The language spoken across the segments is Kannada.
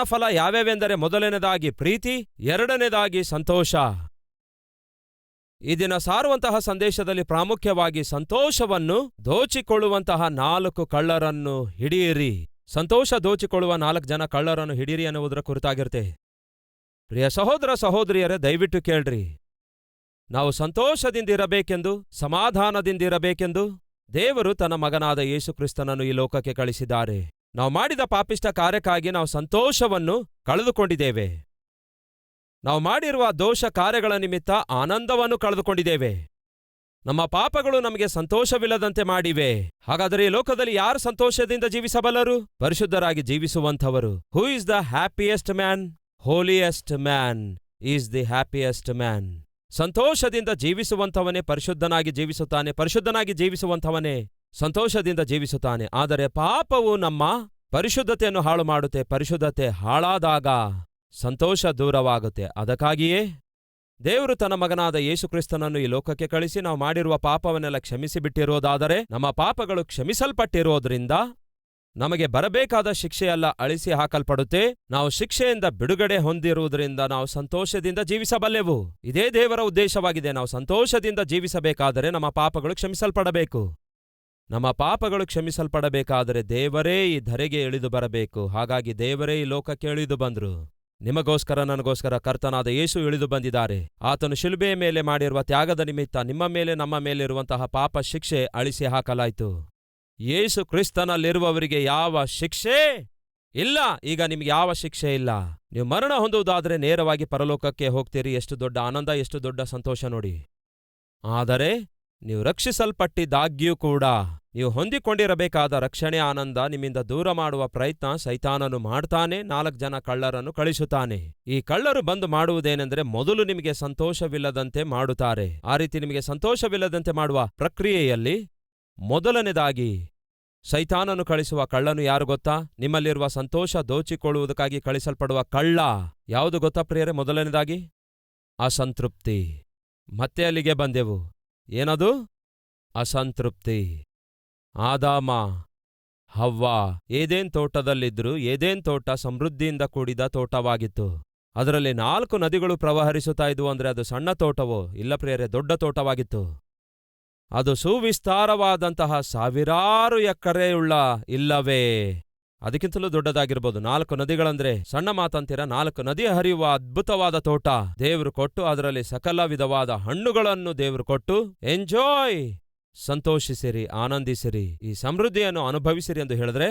ಆತ್ಮನ ಫಲ ಯಾವ್ಯಾವೆಂದರೆ ಮೊದಲನೇದಾಗಿ ಪ್ರೀತಿ ಎರಡನೇದಾಗಿ ಸಂತೋಷ. ಈ ದಿನ ಸಾರುವಂತಹ ಸಂದೇಶದಲ್ಲಿ ಪ್ರಾಮುಖ್ಯವಾಗಿ ಸಂತೋಷವನ್ನು ದೋಚಿಕೊಳ್ಳುವಂತಹ ನಾಲ್ಕು ಕಳ್ಳರನ್ನು ಹಿಡಿಯಿರಿ. ಸಂತೋಷ ದೋಚಿಕೊಳ್ಳುವ ನಾಲ್ಕು ಜನ ಕಳ್ಳರನ್ನು ಹಿಡಿಯಿರಿ ಅನ್ನುವುದರ ಕುರಿತಾಗಿರುತ್ತೆ. ಪ್ರಿಯ ಸಹೋದರ ಸಹೋದರಿಯರೇ, ದಯವಿಟ್ಟು ಕೇಳ್ರಿ. ನಾವು ಸಂತೋಷದಿಂದಿರಬೇಕೆಂದು ಸಮಾಧಾನದಿಂದಿರಬೇಕೆಂದು ದೇವರು ತನ್ನ ಮಗನಾದ ಯೇಸುಕ್ರಿಸ್ತನನ್ನು ಈ ಲೋಕಕ್ಕೆ ಕಳಿಸಿದ್ದಾರೆ ನಾವು ಮಾಡಿದ ಪಾಪಿಷ್ಟ ಕಾರ್ಯಕ್ಕಾಗಿ ನಾವು ಸಂತೋಷವನ್ನು ಕಳೆದುಕೊಂಡಿದ್ದೇವೆ. ನಾವು ಮಾಡಿರುವ ದೋಷ ಕಾರ್ಯಗಳ ನಿಮಿತ್ತ ಆನಂದವನ್ನು ಕಳೆದುಕೊಂಡಿದ್ದೇವೆ. ನಮ್ಮ ಪಾಪಗಳು ನಮಗೆ ಸಂತೋಷವಿಲ್ಲದಂತೆ ಮಾಡಿವೆ. ಹಾಗಾದರೆ ಈ ಲೋಕದಲ್ಲಿ ಯಾರು ಸಂತೋಷದಿಂದ ಜೀವಿಸಬಲ್ಲರು? ಪರಿಶುದ್ಧರಾಗಿ ಜೀವಿಸುವಂಥವರು. Who is the happiest man holiest man is the happiest man ಸಂತೋಷದಿಂದ ಜೀವಿಸುವಂಥವನೇ, ಪರಿಶುದ್ಧನಾಗಿ ಜೀವಿಸುತ್ತಾನೆ, ಪರಿಶುದ್ಧನಾಗಿ ಜೀವಿಸುವಂಥವನೇ. ಸಂತೋಷದಿಂದ ಜೀವಿಸುತ್ತಾನೆ. ಆದರೆ ಪಾಪವು ನಮ್ಮ ಪರಿಶುದ್ಧತೆಯನ್ನು ಹಾಳು ಮಾಡುತ್ತೆ. ಪರಿಶುದ್ಧತೆ ಹಾಳಾದಾಗ ಸಂತೋಷ ದೂರವಾಗುತ್ತೆ. ಅದಕ್ಕಾಗಿಯೇ ದೇವರು ತನ್ನ ಮಗನಾದ ಯೇಸುಕ್ರಿಸ್ತನನ್ನು ಈ ಲೋಕಕ್ಕೆ ಕಳಿಸಿ ನಾವು ಮಾಡಿರುವ ಪಾಪವನ್ನೆಲ್ಲ ಕ್ಷಮಿಸಿಬಿಟ್ಟಿರೋದಾದರೆ, ನಮ್ಮ ಪಾಪಗಳು ಕ್ಷಮಿಸಲ್ಪಟ್ಟಿರೋದ್ರಿಂದ ನಮಗೆ ಬರಬೇಕಾದ ಶಿಕ್ಷೆಯೆಲ್ಲ ಅಳಿಸಿ ಹಾಕಲ್ಪಡುತ್ತೆ. ನಾವು ಶಿಕ್ಷೆಯಿಂದ ಬಿಡುಗಡೆ ಹೊಂದಿರುವುದರಿಂದ ನಾವು ಸಂತೋಷದಿಂದ ಜೀವಿಸಬಲ್ಲೆವು. ಇದೇ ದೇವರ ಉದ್ದೇಶವಾಗಿದೆ. ನಾವು ಸಂತೋಷದಿಂದ ಜೀವಿಸಬೇಕಾದರೆ ನಮ್ಮ ಪಾಪಗಳು ಕ್ಷಮಿಸಲ್ಪಡಬೇಕು. ನಮ್ಮ ಪಾಪಗಳು ಕ್ಷಮಿಸಲ್ಪಡಬೇಕಾದರೆ ದೇವರೇ ಈ ಧರೆಗೆ ಇಳಿದು ಬರಬೇಕು. ಹಾಗಾಗಿ ದೇವರೇ ಈ ಲೋಕಕ್ಕೆ ಇಳಿದು ಬಂದರು. ನಿಮಗೋಸ್ಕರ ನನಗೋಸ್ಕರ ಕರ್ತನಾದ ಯೇಸು ಇಳಿದು ಬಂದಿದ್ದಾರೆ. ಆತನು ಶಿಲುಬೆಯ ಮೇಲೆ ಮಾಡಿರುವ ತ್ಯಾಗದ ನಿಮಿತ್ತ ನಿಮ್ಮ ಮೇಲೆ ನಮ್ಮ ಮೇಲಿರುವಂತಹ ಪಾಪ ಶಿಕ್ಷೆ ಅಳಿಸಿ ಹಾಕಲಾಯಿತು. ಯೇಸು ಕ್ರಿಸ್ತನಲ್ಲಿರುವವರಿಗೆ ಯಾವ ಶಿಕ್ಷೆ ಇಲ್ಲ. ಈಗ ನಿಮ್ಗೆ ಯಾವ ಶಿಕ್ಷೆ ಇಲ್ಲ. ನೀವು ಮರಣ ಹೊಂದುವುದಾದರೆ ನೇರವಾಗಿ ಪರಲೋಕಕ್ಕೆ ಹೋಗ್ತೀರಿ. ಎಷ್ಟು ದೊಡ್ಡ ಆನಂದ, ಎಷ್ಟು ದೊಡ್ಡ ಸಂತೋಷ ನೋಡಿ. ಆದರೆ ನೀವು ರಕ್ಷಿಸಲ್ಪಟ್ಟಿದ್ದಾಗ್ಯೂ ಕೂಡ ನೀವು ಹೊಂದಿಕೊಂಡಿರಬೇಕಾದ ರಕ್ಷಣೆ ಆನಂದ ನಿಮ್ಮಿಂದ ದೂರ ಮಾಡುವ ಪ್ರಯತ್ನ ಸೈತಾನನು ಮಾಡ್ತಾನೆ, ನಾಲ್ಕು ಜನ ಕಳ್ಳರನ್ನು ಕಳಿಸುತ್ತಾನೆ. ಈ ಕಳ್ಳರು ಬಂದು ಮಾಡುವುದೇನೆಂದರೆ ಮೊದಲು ನಿಮಗೆ ಸಂತೋಷವಿಲ್ಲದಂತೆ ಮಾಡುತ್ತಾರೆ. ಆ ರೀತಿ ನಿಮಗೆ ಸಂತೋಷವಿಲ್ಲದಂತೆ ಮಾಡುವ ಪ್ರಕ್ರಿಯೆಯಲ್ಲಿ ಮೊದಲನೇದಾಗಿ ಸೈತಾನನು ಕಳಿಸುವ ಕಳ್ಳನು ಯಾರು ಗೊತ್ತಾ? ನಿಮ್ಮಲ್ಲಿರುವ ಸಂತೋಷ ದೋಚಿಕೊಳ್ಳುವುದಕ್ಕಾಗಿ ಕಳಿಸಲ್ಪಡುವ ಕಳ್ಳ. ಯಾವುದು ಗೊತ್ತಾ ಪ್ರಿಯರೇ? ಮೊದಲನೇದಾಗಿ ಅಸಂತೃಪ್ತಿ. ಮತ್ತೆ ಅಲ್ಲಿಗೆ ಬಂದೆವು. ಏನದು? ಅಸಂತೃಪ್ತಿ. ಆದಾಮ, ಹವ್ವ, ಏದೇನ್ ತೋಟದಲ್ಲಿದ್ರು ಏದೇನ್ ತೋಟ ಸಮೃದ್ಧಿಯಿಂದ ಕೂಡಿದ ತೋಟವಾಗಿತ್ತು. ಅದರಲ್ಲಿ ನಾಲ್ಕು ನದಿಗಳು ಪ್ರವಹರಿಸುತ್ತಾ ಇದ್ವು ಅಂದ್ರೆ ಅದು ಸಣ್ಣ ತೋಟವೋ, ಇಲ್ಲ ಪ್ರೇರೆ ದೊಡ್ಡ ತೋಟವಾಗಿತ್ತು. ಅದು ಸುವಿಸ್ತಾರವಾದಂತಹ ಸಾವಿರಾರು ಎಕರೆಯುಳ್ಳ ಇಲ್ಲವೇ? ಅದಕ್ಕಿಂತಲೂ ದೊಡ್ಡದಾಗಿರ್ಬೋದು. ನಾಲ್ಕು ನದಿಗಳಂದ್ರೆ ಸಣ್ಣ ಮಾತಂತೀರ? ನಾಲ್ಕು ನದಿ ಹರಿಯುವ ಅದ್ಭುತವಾದ ತೋಟ. ದೇವರು ಕೊಟ್ಟು ಅದರಲ್ಲಿ ಸಕಲ ವಿಧವಾದ ಹಣ್ಣುಗಳನ್ನು ದೇವರು ಕೊಟ್ಟು ಎಂಜಾಯ್! ಸಂತೋಷಿಸಿರಿ, ಆನಂದಿಸಿರಿ. ಈ ಸಮೃದ್ಧಿಯನ್ನು ಅನುಭವಿಸಿರಿ ಎಂದು ಹೇಳಿದ್ರೆ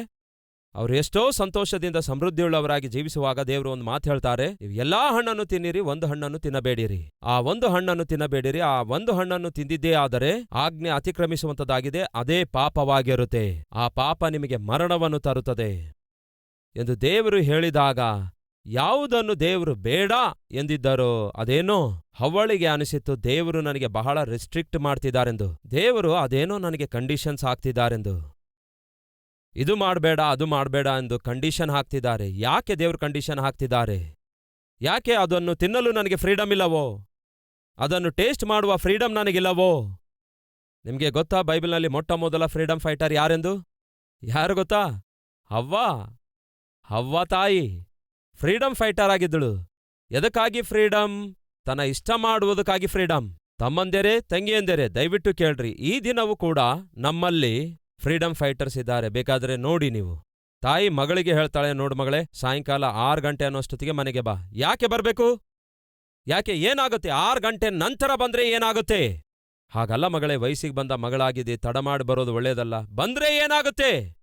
ಅವರು ಎಷ್ಟೋ ಸಂತೋಷದಿಂದ ಸಮೃದ್ಧಿಯುಳ್ಳವರಾಗಿ ಜೀವಿಸುವಾಗ ದೇವರು ಒಂದು ಮಾತು ಹೇಳ್ತಾರೆ, ನೀವು ಎಲ್ಲಾ ಹಣ್ಣನ್ನು ತಿನ್ನಿರಿ, ಒಂದು ಹಣ್ಣನ್ನು ತಿನ್ನಬೇಡಿರಿ. ಆ ಒಂದು ಹಣ್ಣನ್ನು ತಿನ್ನಬೇಡಿರಿ, ಆ ಒಂದು ಹಣ್ಣನ್ನು ತಿಂದಿದ್ದೇ ಆದರೆ ಆಜ್ಞೆ ಅತಿಕ್ರಮಿಸುವಂತದಾಗಿದೆ ಅದೇ ಪಾಪವಾಗಿರುತ್ತೆ. ಆ ಪಾಪ ನಿಮಗೆ ಮರಣವನ್ನು ತರುತ್ತದೆ. ಎಂದು ದೇವರು ಹೇಳಿದಾಗ, ಯಾವುದನ್ನು ದೇವರು ಬೇಡ ಎಂದಿದ್ದರೋ ಅದೇನೋ ಹವಳಿಗೆ ಅನಿಸಿತ್ತು, ದೇವರು ನನಗೆ ಬಹಳ ರೆಸ್ಟ್ರಿಕ್ಟ್ ಮಾಡ್ತಿದ್ದಾರೆಂದು. ದೇವರು ಅದೇನೋ ನನಗೆ ಕಂಡೀಷನ್ಸ್ ಹಾಕ್ತಿದ್ದಾರೆಂದು. ಇದು ಮಾಡಬೇಡ, ಅದು ಮಾಡಬೇಡ ಎಂದು ಕಂಡೀಷನ್ ಹಾಕ್ತಿದ್ದಾರೆ. ಯಾಕೆ ದೇವರು ಕಂಡೀಷನ್ ಹಾಕ್ತಿದ್ದಾರೆ? ಯಾಕೆ ಅದನ್ನು ತಿನ್ನಲು ನನಗೆ ಫ್ರೀಡಮ್ ಇಲ್ಲವೋ? ಅದನ್ನು ಟೇಸ್ಟ್ ಮಾಡುವ ಫ್ರೀಡಮ್ ನನಗಿಲ್ಲವೋ? ನಿಮಗೆ ಗೊತ್ತಾ ಬೈಬಲ್ನಲ್ಲಿ ಮೊಟ್ಟ ಮೊದಲ ಫ್ರೀಡಮ್ ಫೈಟರ್ ಯಾರೆಂದು? ಯಾರು ಗೊತ್ತಾ? ಹವ್ವಾ. ಹವ್ವ ತಾಯಿ. ಫ್ರೀಡಮ್ ಫೈಟರ್ ಆಗಿದ್ದಳು. ಎದಕ್ಕಾಗಿ ಫ್ರೀಡಮ್ ತನ್ನ ಇಷ್ಟ ಮಾಡುವುದಕ್ಕಾಗಿ ಫ್ರೀಡಮ್ ತಮ್ಮಂದೆರೆ, ತಂಗಿಯಂದೆರೆ, ದಯವಿಟ್ಟು ಕೇಳ್ರಿ. ಈ ದಿನವೂ ಕೂಡ ನಮ್ಮಲ್ಲಿ ಫ್ರೀಡಮ್ ಫೈಟರ್ಸ್ ಇದ್ದಾರೆ. ಬೇಕಾದ್ರೆ ನೋಡಿ ನೀವು. ತಾಯಿ ಮಗಳಿಗೆ ಹೇಳ್ತಾಳೆ, ನೋಡು ಮಗಳೇ, ಸಾಯಂಕಾಲ ಆರು ಗಂಟೆ ಅನ್ನೋಷ್ಟೊತ್ತಿಗೆ ಮನೆಗೆ ಬಾ. ಯಾಕೆ ಬರಬೇಕು? ಯಾಕೆ ಏನಾಗುತ್ತೆ? ಆರು ಗಂಟೆ ನಂತರ ಬಂದ್ರೆ ಏನಾಗುತ್ತೆ? ಹಾಗಲ್ಲ ಮಗಳೇ, ವಯಸ್ಸಿಗೆ ಬಂದ ಮಗಳಾಗಿದೆ ತಡ ಮಾಡಿ ಬರೋದು ಒಳ್ಳೇದಲ್ಲ. ಬಂದ್ರೆ ಏನಾಗುತ್ತೆ?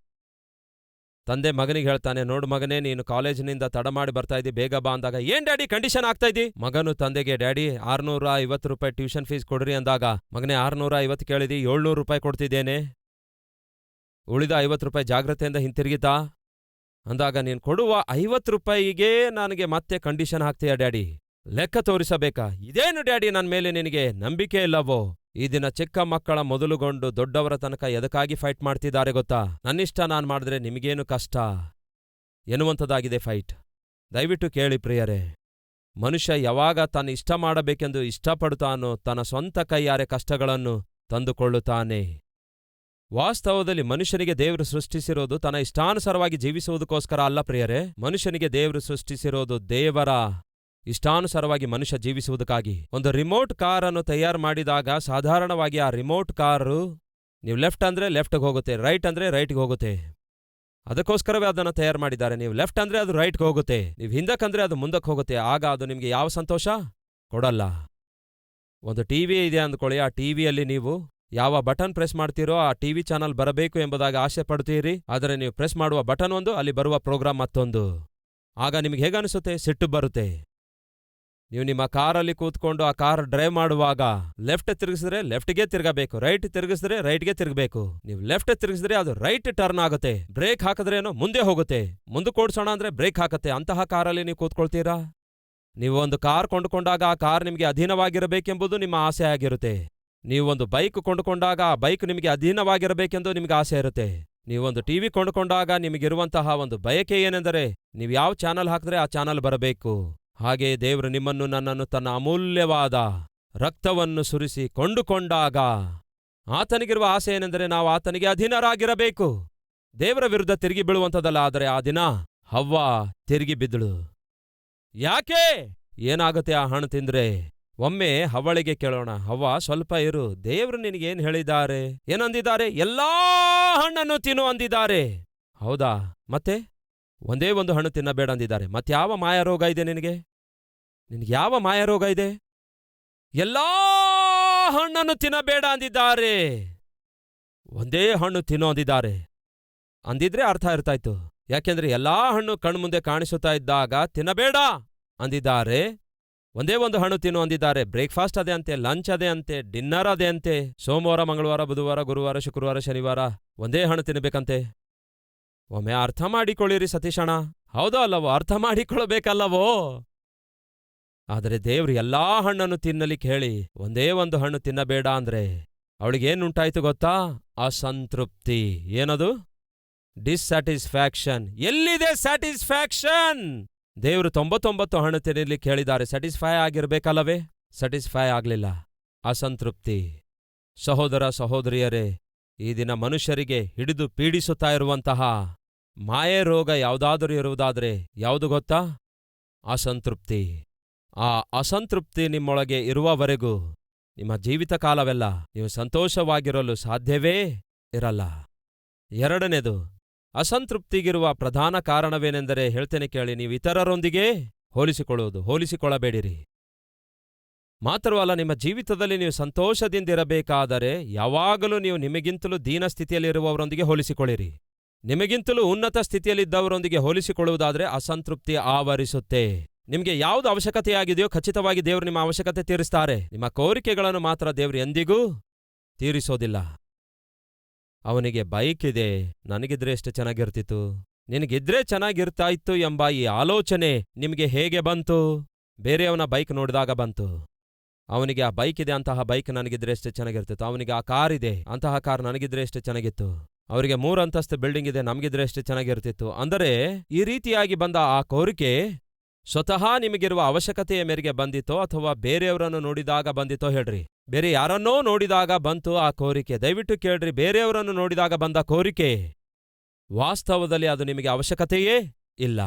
ತಂದೆ ಮಗನಿಗೆ ಹೇಳ್ತಾನೆ, ನೋಡು ಮಗನೇ, ನೀನು ಕಾಲೇಜಿನಿಂದ ತಡ ಮಾಡಿ ಬರ್ತಾ ಇದ್ದಿ, ಬೇಗ ಬಾ ಅಂದಾಗ, ಏನ್ ಡ್ಯಾಡಿ ಕಂಡೀಷನ್ ಆಗ್ತಾ ಇದ್ದಿ? ಮಗನು ತಂದೆಗೆ, ಡ್ಯಾಡಿ, ಆರ್ನೂರ ಐವತ್ತು ರೂಪಾಯಿ ಟ್ಯೂಷನ್ ಫೀಸ್ ಕೊಡ್ರಿ ಅಂದಾಗ. ಮಗನೇ, ಆರ್ನೂರ ಐವತ್ತು ಕೇಳಿದಿ ಏಳ್ನೂರು ರೂಪಾಯಿ ಕೊಡ್ತಿದ್ದೇನೆ. ಉಳಿದ ಐವತ್ತು ರೂಪಾಯಿ ಜಾಗ್ರತೆಯಿಂದ ಹಿಂತಿರುಗಿತಾ? ಅಂದಾಗ ನೀನು ಕೊಡುವ ಐವತ್ತು ರೂಪಾಯಿಗೆ ನನಗೆ ಮತ್ತೆ ಕಂಡೀಷನ್ ಹಾಕ್ತೀಯ ಡ್ಯಾಡಿ? ಲೆಕ್ಕ ತೋರಿಸಬೇಕಾ? ಇದೇನು ಡ್ಯಾಡಿ ನನ್ನ ಮೇಲೆ ನಿನಗೆ ನಂಬಿಕೆ ಇಲ್ಲವೋ? ಈ ದಿನ ಚಿಕ್ಕ ಮಕ್ಕಳ ಮೊದಲುಗೊಂಡು ದೊಡ್ಡವರ ತನಕ ಎದಕ್ಕಾಗಿ ಫೈಟ್ ಮಾಡ್ತಿದ್ದಾರೆ ಗೊತ್ತಾ? ನನ್ನಿಷ್ಟ ನಾನು ಮಾಡಿದ್ರೆ ನಿಮಗೇನು ಕಷ್ಟ? ಎನ್ನುವಂಥದ್ದಾಗಿದೆ ಫೈಟ್ ದಯವಿಟ್ಟು ಕೇಳಿ ಪ್ರಿಯರೇ. ಮನುಷ್ಯ ಯಾವಾಗ ತಾನು ಇಷ್ಟ ಮಾಡಬೇಕೆಂದು ಇಷ್ಟಪಡುತ್ತಾನೋ ತನ್ನ ಸ್ವಂತ ಕೈಯಾರೆ ಕಷ್ಟಗಳನ್ನು ತಂದುಕೊಳ್ಳುತ್ತಾನೆ. ವಾಸ್ತವದಲ್ಲಿ ಮನುಷ್ಯನಿಗೆ ದೇವರು ಸೃಷ್ಟಿಸಿರೋದು ತನ್ನ ಇಷ್ಟಾನುಸಾರವಾಗಿ ಜೀವಿಸುವುದಕ್ಕೋಸ್ಕರ ಅಲ್ಲ ಪ್ರಿಯರೇ. ಮನುಷ್ಯನಿಗೆ ದೇವರು ಸೃಷ್ಟಿಸಿರೋದು ದೇವರ ಇಷ್ಟಾನುಸಾರವಾಗಿ ಮನುಷ್ಯ ಜೀವಿಸುವುದಕ್ಕಾಗಿ. ಒಂದು ರಿಮೋಟ್ ಕಾರನ್ನು ತಯಾರು ಮಾಡಿದಾಗ ಸಾಧಾರಣವಾಗಿ ಆ ರಿಮೋಟ್ ಕಾರು ನೀವು ಲೆಫ್ಟ್ ಅಂದ್ರೆ ಲೆಫ್ಟ್ಗೆ ಹೋಗುತ್ತೆ, ರೈಟ್ ಅಂದ್ರೆ ರೈಟ್ಗೆ ಹೋಗುತ್ತೆ. ಅದಕ್ಕೋಸ್ಕರವೇ ಅದನ್ನು ತಯಾರು ಮಾಡಿದ್ದಾರೆ. ನೀವು ಲೆಫ್ಟ್ ಅಂದ್ರೆ ಅದು ರೈಟ್ಗೆ ಹೋಗುತ್ತೆ, ನೀವು ಹಿಂದಕ್ಕಂದರೆ ಅದು ಮುಂದಕ್ಕೆ ಹೋಗುತ್ತೆ. ಆಗ ಅದು ನಿಮಗೆ ಯಾವ ಸಂತೋಷ? ಕೊಡಲ್ಲ. ಒಂದು ಟಿ ವಿ ಇದೆ ಅಂದ್ಕೊಳ್ಳಿ. ಆ ಟಿವಿಯಲ್ಲಿ ನೀವು ಯಾವ ಬಟನ್ ಪ್ರೆಸ್ ಮಾಡ್ತೀರೋ ಆ ಟಿವಿ ಚಾನಲ್ ಬರಬೇಕು ಎಂಬುದಾಗಿ ಆಸೆ ಪಡ್ತೀರಿ ಆದರೆ ನೀವು ಪ್ರೆಸ್ ಮಾಡುವ ಬಟನ್ ಒಂದು, ಅಲ್ಲಿ ಬರುವ ಪ್ರೋಗ್ರಾಮ್ ಮತ್ತೊಂದು. ಆಗ ನಿಮಗೆ ಹೇಗನಿಸುತ್ತೆ ಸಿಟ್ಟು ಬರುತ್ತೆ. ನೀವು ನಿಮ್ಮ ಕಾರಲ್ಲಿ ಕೂತ್ಕೊಂಡು ಆ ಕಾರ್ ಡ್ರೈವ್ ಮಾಡುವಾಗ ಲೆಫ್ಟ್ ತಿರುಗಿಸಿದ್ರೆ ಲೆಫ್ಟ್ಗೆ ತಿರುಗಬೇಕು, ರೈಟ್ ತಿರುಗಿಸಿದ್ರೆ ರೈಟ್ಗೆ ತಿರುಗಬೇಕು. ನೀವು ಲೆಫ್ಟ್ ತಿರುಗಿಸಿದ್ರೆ ಅದು ರೈಟ್ ಟರ್ನ್ ಆಗುತ್ತೆ. ಬ್ರೇಕ್ ಹಾಕಿದ್ರೇನೋ ಮುಂದೆ ಹೋಗುತ್ತೆ. ಮುಂದಕ್ಕೆ ಓಡಿಸೋಣ ಅಂದ್ರೆ ಬ್ರೇಕ್ ಹಾಕತ್ತೆ. ಅಂತಹ ಕಾರಲ್ಲಿ ನೀವು ಕೂತ್ಕೊಳ್ತೀರಾ? ನೀವು ಒಂದು ಕಾರ್ ಕೊಂಡುಕೊಂಡಾಗ ಆ ಕಾರ್ ನಿಮಗೆ ಅಧೀನವಾಗಿರಬೇಕೆಂಬುದು ನಿಮ್ಮ ಆಸೆ ಆಗಿರುತ್ತೆ. ನೀವು ಒಂದು ಬೈಕ್ ಕೊಂಡುಕೊಂಡಾಗ ಆ ಬೈಕ್ ನಿಮಗೆ ಅಧೀನವಾಗಿರಬೇಕೆಂದು ನಿಮಗೆ ಆಸೆ ಇರುತ್ತೆ ನೀವೊಂದು ಟಿವಿ ಕೊಂಡುಕೊಂಡಾಗ ನಿಮಗಿರುವಂತಹ ಒಂದು ಬಯಕೆ ಏನೆಂದರೆ, ನೀವು ಯಾವ ಚಾನಲ್ ಹಾಕಿದ್ರೆ ಆ ಚಾನಲ್ ಬರಬೇಕು. ಹಾಗೆ ದೇವರು ನಿಮ್ಮನ್ನು ನನ್ನನ್ನು ತನ್ನ ಅಮೂಲ್ಯವಾದ ರಕ್ತವನ್ನು ಸುರಿಸಿ ಕೊಂಡುಕೊಂಡಾಗ ಆತನಿಗಿರುವ ಆಸೆ ಏನೆಂದರೆ ನಾವು ಆತನಿಗೆ ಅಧೀನರಾಗಿರಬೇಕು. ದೇವರ ವಿರುದ್ಧ ತಿರುಗಿ ಬೀಳುವಂಥದ್ದಲ್ಲ, ಆದರೆ ಆ ದಿನ ಹವ್ವ ತಿರುಗಿ ಬಿದ್ದಳು. ಯಾಕೆ? ಏನಾಗುತ್ತೆ ಆ ಹಣ ತಿಂದ್ರೆ? ಒಮ್ಮೆ ಹವಳಿಗೆ ಕೇಳೋಣ ಹವ್ವ ಸ್ವಲ್ಪ ಇರು, ದೇವ್ರು ನಿನಗೇನು ಹೇಳಿದ್ದಾರೆ? ಏನಂದಿದ್ದಾರೆ? ಎಲ್ಲಾ ಹಣ್ಣನ್ನು ತಿನ್ನು, ಅಂದಿದ್ದಾರೆ. ಹೌದಾ? ಮತ್ತೆ? ಒಂದೇ ಒಂದು ಹಣ್ಣು ತಿನ್ನಬೇಡ, ಅಂದಿದ್ದಾರೆ. ಮತ್ಯಾವ ಮಾಯರೋಗ ಇದೆ ನಿನಗೆ? ನಿನಗೆ ಯಾವ ಮಾಯರೋಗ ಇದೆ? ಎಲ್ಲಾ ಹಣ್ಣನ್ನು ತಿನ್ನಬೇಡ, ಅಂದಿದ್ದಾರೆ. ಒಂದೇ ಹಣ್ಣು ತಿನ್ನೋ, ಅಂದಿದ್ದಾರೆ. ಅಂದಿದ್ರೆ ಅರ್ಥ ಇರ್ತಾಯ್ತು. ಯಾಕೆಂದ್ರೆ ಎಲ್ಲಾ ಹಣ್ಣು ಕಣ್ಮುಂದೆ ಕಾಣಿಸುತ್ತಾ ಇದ್ದಾಗ ತಿನ್ನಬೇಡ, ಅಂದಿದ್ದಾರೆ. ಒಂದೇ ಒಂದು ಹಣ್ಣು ತಿನ್ನು ಅಂದಿದ್ದಾರೆ. ಬ್ರೇಕ್ಫಾಸ್ಟ್ ಅದೇ ಅಂತೆ, ಲಂಚ್ ಅದೇ ಅಂತೆ, ಡಿನ್ನರ್ ಅದೇ ಅಂತೆ. ಸೋಮವಾರ, ಮಂಗಳವಾರ, ಬುಧವಾರ, ಗುರುವಾರ, ಶುಕ್ರವಾರ, ಶನಿವಾರ ಒಂದೇ ಹಣ್ಣು ತಿನ್ನಬೇಕಂತೆ ಒಮ್ಮೆ ಅರ್ಥ ಮಾಡಿಕೊಳ್ಳಿರಿ ಸತೀಶಣ ಹೌದೋ ಅಲ್ಲವೋ, ಅರ್ಥ ಮಾಡಿಕೊಳ್ಳಬೇಕಲ್ಲವೋ? ಆದರೆ ದೇವ್ರು ಎಲ್ಲಾ ಹಣ್ಣನ್ನು ತಿನ್ನಲಿಕ್ಕೆ ಹೇಳಿ ಒಂದೇ ಒಂದು ಹಣ್ಣು ತಿನ್ನಬೇಡ ಅಂದ್ರೆ ಅವಳಿಗೇನುಂಟಾಯ್ತು ಗೊತ್ತಾ? ಅಸಂತೃಪ್ತಿ. ಏನದು? ಡಿಸ್ಸ್ಯಾಟಿಸ್ಫ್ಯಾಕ್ಷನ್ ಎಲ್ಲಿದೆ ಸ್ಯಾಟಿಸ್ಫ್ಯಾಕ್ಷನ್? ದೇವರು ತೊಂಬತ್ತೊಂಬತ್ತು ಹಣ ತಿನ್ನಲಿಕ್ಕೆ ಹೇಳಿದ್ದಾರೆ ಸ್ಯಾಟಿಸ್ಫೈ ಆಗಿರಬೇಕಲ್ಲವೇ? ಸ್ಯಾಟಿಸ್ಫೈ ಆಗಲಿಲ್ಲ. ಅಸಂತೃಪ್ತಿ. ಸಹೋದರ, ಸಹೋದರಿಯರೇ, ಈ ದಿನ ಮನುಷ್ಯರಿಗೆ ಹಿಡಿದು ಪೀಡಿಸುತ್ತಾ ಇರುವಂತಹ ಮಾಯೆ ರೋಗ ಯಾವುದಾದರೂ ಇರುವುದಾದ್ರೆ ಯಾವುದು ಗೊತ್ತಾ? ಅಸಂತೃಪ್ತಿ. ಆ ಅಸಂತೃಪ್ತಿ ನಿಮ್ಮೊಳಗೆ ಇರುವವರೆಗೂ ನಿಮ್ಮ ಜೀವಿತ ಕಾಲವೆಲ್ಲ ನೀವು ಸಂತೋಷವಾಗಿರಲು ಸಾಧ್ಯವೇ ಇರಲ್ಲ. ಎರಡನೇದು ಅಸಂತೃಪ್ತಿಗಿರುವ ಪ್ರಧಾನ ಕಾರಣವೇನೆಂದರೆ ಹೇಳ್ತೇನೆ ಕೇಳಿ, ನೀವು ಇತರರೊಂದಿಗೆ ಹೋಲಿಸಿಕೊಳ್ಳುವುದು, ಹೋಲಿಸಿಕೊಳ್ಳಬೇಡಿರಿ. ಮಾತ್ರವಲ್ಲ, ನಿಮ್ಮ ಜೀವಿತದಲ್ಲಿ ನೀವು ಸಂತೋಷದಿಂದಿರಬೇಕಾದರೆ ಯಾವಾಗಲೂ ನೀವು ನಿಮಗಿಂತಲೂ ದೀನ ಸ್ಥಿತಿಯಲ್ಲಿರುವವರೊಂದಿಗೆ ಹೋಲಿಸಿಕೊಳ್ಳಿರಿ. ನಿಮಗಿಂತಲೂ ಉನ್ನತ ಸ್ಥಿತಿಯಲ್ಲಿದ್ದವರೊಂದಿಗೆ ಹೋಲಿಸಿಕೊಳ್ಳುವುದಾದರೆ ಅಸಂತೃಪ್ತಿ ಆವರಿಸುತ್ತೆ. ನಿಮಗೆ ಯಾವುದು ಅವಶ್ಯಕತೆಯಾಗಿದೆಯೋ ಖಚಿತವಾಗಿ ದೇವರು ನಿಮ್ಮ ಅವಶ್ಯಕತೆ ತೀರಿಸ್ತಾರೆ. ನಿಮ್ಮ ಕೋರಿಕೆಗಳನ್ನು ಮಾತ್ರ ದೇವರು ಎಂದಿಗೂ ತೀರಿಸೋದಿಲ್ಲ. ಅವನಿಗೆ ಬೈಕ್ ಇದೆ ನನಗಿದ್ರೆ ಎಷ್ಟು ಚೆನ್ನಾಗಿರ್ತಿತ್ತು? ನಿನಗಿದ್ರೆ ಚೆನ್ನಾಗಿರ್ತಾ ಇತ್ತು ಎಂಬ ಈ ಆಲೋಚನೆ ನಿಮಗೆ ಹೇಗೆ ಬಂತು? ಬೇರೆಯವನ ಬೈಕ್ ನೋಡಿದಾಗ ಬಂತು. ಅವನಿಗೆ ಆ ಬೈಕ್ ಇದೆ ಅಂತಹ ಬೈಕ್ ನನಗಿದ್ರೆ ಎಷ್ಟು ಚೆನ್ನಾಗಿರ್ತಿತ್ತು? ಅವನಿಗೆ ಆ ಕಾರ್ ಇದೆ ಅಂತಹ ಕಾರ್ ನನಗಿದ್ರೆ ಎಷ್ಟು ಚೆನ್ನಾಗಿತ್ತು? ಅವರಿಗೆ ಮೂರು ಬಿಲ್ಡಿಂಗ್ ಇದೆ, ನಮಗಿದ್ರೆ ಎಷ್ಟು ಚೆನ್ನಾಗಿರ್ತಿತ್ತು? ಅಂದರೆ ಈ ರೀತಿಯಾಗಿ ಬಂದ ಆ ಕೋರಿಕೆ ಸ್ವತಃ ನಿಮಗಿರುವ ಅವಶ್ಯಕತೆಯ ಮೇರೆಗೆ ಬಂದಿತೋ ಅಥವಾ ಬೇರೆಯವರನ್ನು ನೋಡಿದಾಗ ಬಂದಿತೋ ಹೇಳ್ರಿ. ಬೇರೆ ಯಾರನ್ನೋ ನೋಡಿದಾಗ ಬಂತು ಆ ಕೋರಿಕೆ. ದಯವಿಟ್ಟು ಕೇಳ್ರಿ, ಬೇರೆಯವರನ್ನು ನೋಡಿದಾಗ ಬಂದ ಕೋರಿಕೆ. ವಾಸ್ತವದಲ್ಲಿ ಅದು ನಿಮಗೆ ಅವಶ್ಯಕತೆಯೇ ಇಲ್ಲ.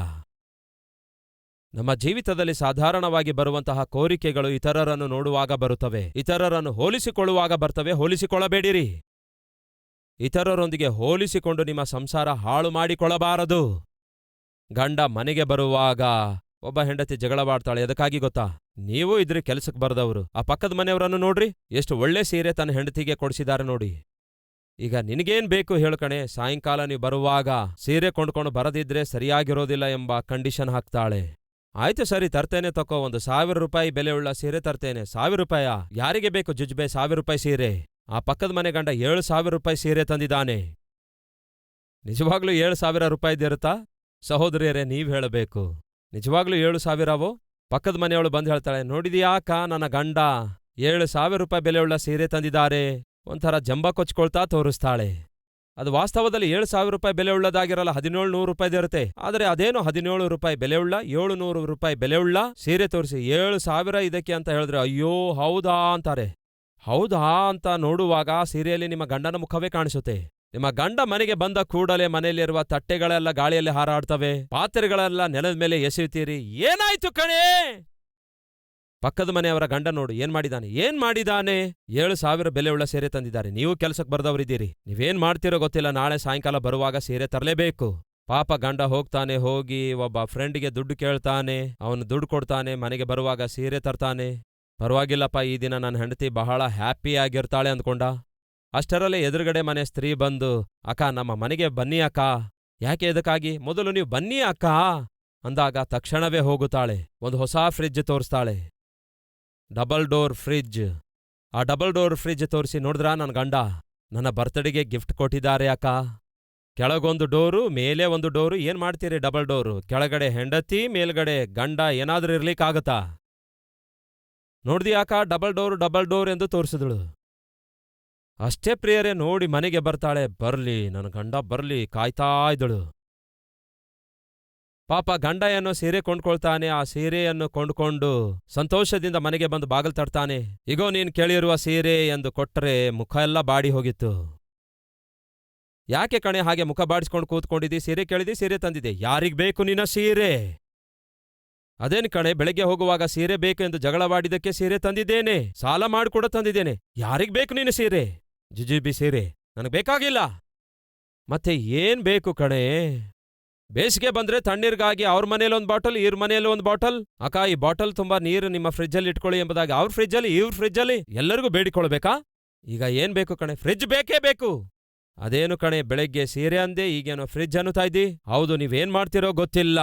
ನಮ್ಮ ಜೀವಿತದಲ್ಲಿ ಸಾಧಾರಣವಾಗಿ ಬರುವಂತಹ ಕೋರಿಕೆಗಳು ಇತರರನ್ನು ನೋಡುವಾಗ ಬರುತ್ತವೆ. ಇತರರನ್ನು ಹೋಲಿಸಿಕೊಳ್ಳುವಾಗ ಬರ್ತವೆ. ಹೋಲಿಸಿಕೊಳ್ಳಬೇಡಿರಿ. ಇತರರೊಂದಿಗೆ ಹೋಲಿಸಿಕೊಂಡು ನಿಮ್ಮ ಸಂಸಾರ ಹಾಳು ಮಾಡಿಕೊಳ್ಳಬಾರದು. ಗಂಡ ಮನೆಗೆ ಬರುವಾಗ ಒಬ್ಬ ಹೆಂಡತಿ ಜಗಳವಾಡ್ತಾಳೆ ಎದಕ್ಕಾಗಿ ಗೊತ್ತಾ? ನೀವು ಇದ್ರಿ ಕೆಲಸಕ್ಕೆ ಬರ್ದವ್ರು. ಆ ಪಕ್ಕದ ಮನೆಯವರನ್ನು ನೋಡ್ರಿ, ಎಷ್ಟು ಒಳ್ಳೆ ಸೀರೆ ತನ್ನ ಹೆಂಡತಿಗೆ ಕೊಡಿಸಿದ್ದಾರೆ ನೋಡಿ. ಈಗ ನಿನಗೇನ್ ಬೇಕು ಹೇಳ್ಕಣೆ ಸಾಯಂಕಾಲ ನೀವು ಬರುವಾಗ ಸೀರೆ ಕೊಂಡ್ಕೊಂಡು ಬರದಿದ್ರೆ ಸರಿಯಾಗಿರೋದಿಲ್ಲ ಎಂಬ ಕಂಡೀಷನ್ ಹಾಕ್ತಾಳೆ. ಆಯ್ತು ಸರಿ, ತರ್ತೇನೆ ತಕೋ, ಒಂದು ಸಾವಿರ ರೂಪಾಯಿ ಬೆಲೆಯುಳ್ಳ ಸೀರೆ ತರ್ತೇನೆ. ಸಾವಿರ ರೂಪಾಯ? ಯಾರಿಗೆ ಬೇಕು ಜುಜ್ಬೆ ಸಾವಿರ ರೂಪಾಯಿ ಸೀರೆ? ಆ ಪಕ್ಕದ ಮನೆ ಗಂಡ ಏಳು ಸಾವಿರ ರೂಪಾಯಿ ಸೀರೆ ತಂದಿದ್ದಾನೆ. ನಿಜವಾಗ್ಲೂ ಏಳು ಸಾವಿರ ರೂಪಾಯಿದಿರುತ್ತಾ? ಸಹೋದರಿಯರೇ, ನೀವ್ ಹೇಳಬೇಕು. ನಿಜವಾಗ್ಲೂ ಏಳು ಸಾವಿರವೋ ಪಕ್ಕದ ಮನೆಯವಳು ಬಂದು ಹೇಳ್ತಾಳೆ ನೋಡಿದ್ಯಾಕ ನನ್ನ ಗಂಡ. ಏಳು ಸಾವಿರ ರೂಪಾಯಿ ಬೆಲೆಯುಳ್ಳ ಸೀರೆ ತಂದಿದ್ದಾರೆ. ಒಂಥರ ಜಂಬ ಕೊಚ್ಕೊಳ್ತಾ ತೋರಿಸ್ತಾಳೆ. ಅದು ವಾಸ್ತವದಲ್ಲಿ ಏಳು ಸಾವಿರ ರೂಪಾಯಿ ಬೆಲೆ ಉಳ್ಳದಾಗಿರಲ್ಲ ಹದಿನೇಳು ನೂರು ರೂಪಾಯಿದಿರುತ್ತೆ ಆದರೆ ಅದೇನು ಹದಿನೇಳು ರೂಪಾಯಿ ಬೆಲೆಯುಳ್ಳ, ಏಳು ನೂರು ರೂಪಾಯಿ ಬೆಲೆಯುಳ್ಳ ಸೀರೆ ತೋರಿಸಿ, ಏಳು ಸಾವಿರ ಇದಕ್ಕೆ ಅಂತ ಹೇಳಿದ್ರೆ, ಅಯ್ಯೋ, ಹೌದಾ ಅಂತಾರೆ. ಹೌದಾ ಅಂತ ನೋಡುವಾಗ ಸೀರೆಯಲ್ಲಿ ನಿಮ್ಮ ಗಂಡನ ಮುಖವೇ ಕಾಣಿಸುತ್ತೆ. ನಿಮ್ಮ ಗಂಡ ಮನೆಗೆ ಬಂದ ಕೂಡಲೇ ಮನೆಯಲ್ಲಿರುವ ತಟ್ಟೆಗಳೆಲ್ಲ ಗಾಳಿಯಲ್ಲಿ ಹಾರಾಡ್ತವೆ, ಪಾತ್ರೆಗಳೆಲ್ಲ ನೆಲದ ಮೇಲೆ ಎಸೆಯುತ್ತೀರಿ. ಏನಾಯ್ತು ಕಣೆ? ಪಕ್ಕದ ಮನೆಯವರ ಗಂಡ ನೋಡು, ಏನ್ ಮಾಡಿದಾನೆ? ಏನ್ ಮಾಡಿದಾನೆ? ಏಳು ಸಾವಿರ ಉಳ್ಳ ಸೀರೆ ತಂದಿದ್ದಾರೆ. ನೀವು ಕೆಲಸಕ್ಕೆ ಬರ್ದವರಿದ್ದೀರಿ ನೀವೇನ್ ಮಾಡ್ತೀರೋ ಗೊತ್ತಿಲ್ಲ. ನಾಳೆ ಸಾಯಂಕಾಲ ಬರುವಾಗ ಸೀರೆ ತರಲೇಬೇಕು. ಪಾಪ ಗಂಡ ಹೋಗ್ತಾನೆ, ಹೋಗಿ ಒಬ್ಬ ಫ್ರೆಂಡ್ಗೆ ದುಡ್ಡು ಕೇಳ್ತಾನೆ, ಅವನು ದುಡ್ಡು ಕೊಡ್ತಾನೆ, ಮನೆಗೆ ಬರುವಾಗ ಸೀರೆ ತರ್ತಾನೆ. ಪರವಾಗಿಲ್ಲಪ್ಪ, ಈ ದಿನ ನನ್ನ ಹೆಂಡತಿ ಬಹಳ ಹ್ಯಾಪಿ ಆಗಿರ್ತಾಳೆ ಅಂದ್ಕೊಂಡ. ಅಷ್ಟರಲ್ಲೇ ಎದುರುಗಡೆ ಮನೆ ಸ್ತ್ರೀ ಬಂದು, ಅಕ್ಕ, ನಮ್ಮ ಮನೆಗೆ ಬನ್ನಿ ಅಕ್ಕ. ಯಾಕೆ ಇದಕ್ಕಾಗಿ ಮೊದಲು ನೀವು ಬನ್ನಿ ಅಕ್ಕ. ಅಂದಾಗ ತಕ್ಷಣವೇ ಹೋಗುತ್ತಾಳೆ, ಒಂದು ಹೊಸ ಫ್ರಿಡ್ಜ್ ತೋರಿಸ್ತಾಳೆ. Double door fridge. ಆ ಡಬಲ್ ಡೋರ್ ಫ್ರಿಡ್ಜ್ ತೋರಿಸಿ ನೋಡಿದ್ರ ನನ್ನ ಗಂಡ? ನನ್ನ ಬರ್ತ್ಡೇಗೆ ಗಿಫ್ಟ್ ಕೊಟ್ಟಿದ್ದಾರೆ ಅಕ್ಕ. ಕೆಳಗೊಂದು ಡೋರು, ಮೇಲೆ ಒಂದು ಡೋರು, ಏನ್ ಮಾಡ್ತೀರಿ ಡಬಲ್ ಡೋರು? ಕೆಳಗಡೆ ಹೆಂಡತಿ, ಮೇಲ್ಗಡೆ ಗಂಡ, ಏನಾದ್ರೂ ಇರ್ಲಿಕ್ಕಾಗತ್ತಾ? ನೋಡ್ದಿ ಅಕ್ಕ, ಡಬಲ್ ಡೋರ್ ಡಬಲ್ ಡೋರ್ ಎಂದು ತೋರಿಸಿದಳು. ಅಷ್ಟೇ ಪ್ರಿಯರೇ ನೋಡಿ ಮನೆಗೆ ಬರ್ತಾಳೆ. ಬರ್ಲಿ, ನನ್ನ ಗಂಡ ಬರ್ಲಿ, ಕಾಯ್ತಾ ಇದ್ದಳು. ಪಾಪ ಗಂಡ ಏನೋ ಸೀರೆ ಕೊಂಡ್ಕೊಳ್ತಾನೆ, ಆ ಸೀರೆಯನ್ನು ಕೊಂಡ್ಕೊಂಡು ಸಂತೋಷದಿಂದ ಮನೆಗೆ ಬಂದು ಬಾಗಿಲು ತಡ್ತಾನೆ ಇಗೋ, ನೀನ್ ಕೇಳಿರುವ ಸೀರೆ ಎಂದು ಕೊಟ್ಟರೆ ಮುಖ ಎಲ್ಲ ಬಾಡಿ ಹೋಗಿತ್ತು. ಯಾಕೆ ಕಣೆ ಹಾಗೆ ಮುಖ ಬಾಡಿಸ್ಕೊಂಡು ಕೂತ್ಕೊಂಡಿದ್ದಿ ಸೀರೆ ಕೇಳಿದಿ, ಸೀರೆ ತಂದಿದೆ? ಯಾರಿಗ್ ಬೇಕು ನಿನ್ನ ಸೀರೆ? ಅದೇನ್ ಕಣೆ, ಬೆಳಗ್ಗೆ ಹೋಗುವಾಗ ಸೀರೆ ಬೇಕು ಎಂದು ಜಗಳವಾಡಿದಕ್ಕೆ ಸೀರೆ ತಂದಿದ್ದೇನೆ, ಸಾಲ ಮಾಡಿಕೊಡ ತಂದಿದ್ದೇನೆ. ಯಾರಿಗ್ ಬೇಕು ನಿನ್ನ ಸೀರೆ? ಜುಜುಬಿ ಸೀರೆ, ನನಗೆ ಬೇಕಾಗಿಲ್ಲ. ಮತ್ತೆ ಏನ್ ಬೇಕು ಕಣೆ? ಬೇಸಿಗೆ ಬಂದ್ರೆ ತಣ್ಣೀರ್ಗಾಗಿ ಅವ್ರ ಮನೇಲಿ ಒಂದು ಬಾಟಲ್, ಇವ್ರ ಮನೇಲಿ ಒಂದು ಬಾಟಲ್. ಅಕ್ಕ, ಈ ಬಾಟಲ್ ತುಂಬಾ ನೀರು ನಿಮ್ಮ ಫ್ರಿಜ್ಜಲ್ಲಿ ಇಟ್ಕೊಳ್ಳಿ ಎಂಬುದಾಗಿ ಅವ್ರ ಫ್ರಿಜ್ಜಲ್ಲಿ ಇವ್ರ ಫ್ರಿಜ್ಜಲ್ಲಿ ಎಲ್ಲರಿಗೂ ಬೇಡಿಕೊಳ್ಬೇಕಾ? ಈಗ ಏನ್ ಬೇಕು ಕಣೆ? ಫ್ರಿಜ್ ಬೇಕೇ ಬೇಕು. ಅದೇನು ಕಣೆ, ಬೆಳಗ್ಗೆ ಸೀರೆ ಅಂದೆ ಈಗೇನೋ ಫ್ರಿಜ್ ಅನ್ನುತ್ತಾ ಇದ್ದಿ? ಹೌದು, ನೀವೇನ್ ಮಾಡ್ತಿರೋ ಗೊತ್ತಿಲ್ಲ.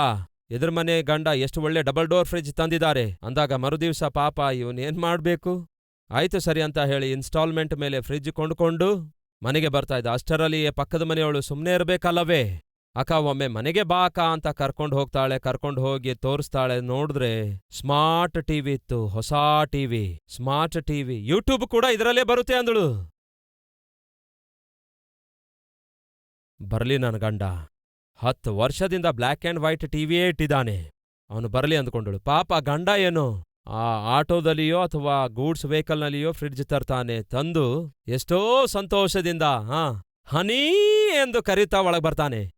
ಎದುರು ಮನೆ ಗಂಡ ಎಷ್ಟು ಒಳ್ಳೆ ಡಬಲ್ ಡೋರ್ ಫ್ರಿಜ್ ತಂದಿದ್ದಾರೆ. ಅಂದಾಗ ಮರುದಿವ್ಸ ಪಾಪ ಇವನೇನ್ ಮಾಡ್ಬೇಕು? ಆಯ್ತು ಸರಿ ಅಂತ ಹೇಳಿ ಇನ್ಸ್ಟಾಲ್ಮೆಂಟ್ ಮೇಲೆ ಫ್ರಿಜ್ ಕೊಂಡುಕೊಂಡು ಮನೆಗೆ ಬರ್ತಾ ಇದ್ದ. ಅಷ್ಟರಲ್ಲಿಯೇ ಪಕ್ಕದ ಮನೆಯವಳು ಸುಮ್ಮನೆ ಇರಬೇಕಲ್ಲವೇ? ಅಕ್ಕ, ಒಮ್ಮೆ ಮನೆಗೆ ಬಾ ಅಕ್ಕ ಅಂತ ಕರ್ಕೊಂಡು ಹೋಗ್ತಾಳೆ, ಕರ್ಕೊಂಡು ಹೋಗಿ ತೋರಿಸ್ತಾಳೆ. ನೋಡಿದ್ರೆ ಸ್ಮಾರ್ಟ್ ಟಿವಿ ಇತ್ತು, ಹೊಸ ಟಿವಿ, ಸ್ಮಾರ್ಟ್ ಟಿವಿ. ಯೂಟ್ಯೂಬ್ ಕೂಡ ಇದರಲ್ಲೇ ಬರುತ್ತೆ ಅಂದಳು. ಬರ್ಲಿ ನನ್ನ ಗಂಡ. ಹತ್ತು ವರ್ಷದಿಂದ ಬ್ಲ್ಯಾಕ್ ಆ್ಯಂಡ್ ವೈಟ್ ಟಿವಿಯೇ ಇಟ್ಟಿದ್ದಾನೆ. ಅವನು ಬರಲಿ ಅಂದ್ಕೊಂಡಳು. ಪಾಪ, ಗಂಡ ಏನು? ಆ ಆಟೋದಲ್ಲಿಯೋ ಅಥವಾ ಗೂಡ್ಸ್ ವೆಹಿಕಲ್ನಲ್ಲಿಯೋ ಫ್ರಿಡ್ಜ್ ತರ್ತಾನೆ, ತಂದು ಎಷ್ಟೋ ಸಂತೋಷದಿಂದ, ಹಾ, ಹನಿ ಎಂದು ಕರೀತಾ ಒಳಗೆ ಬರ್ತಾನೆ.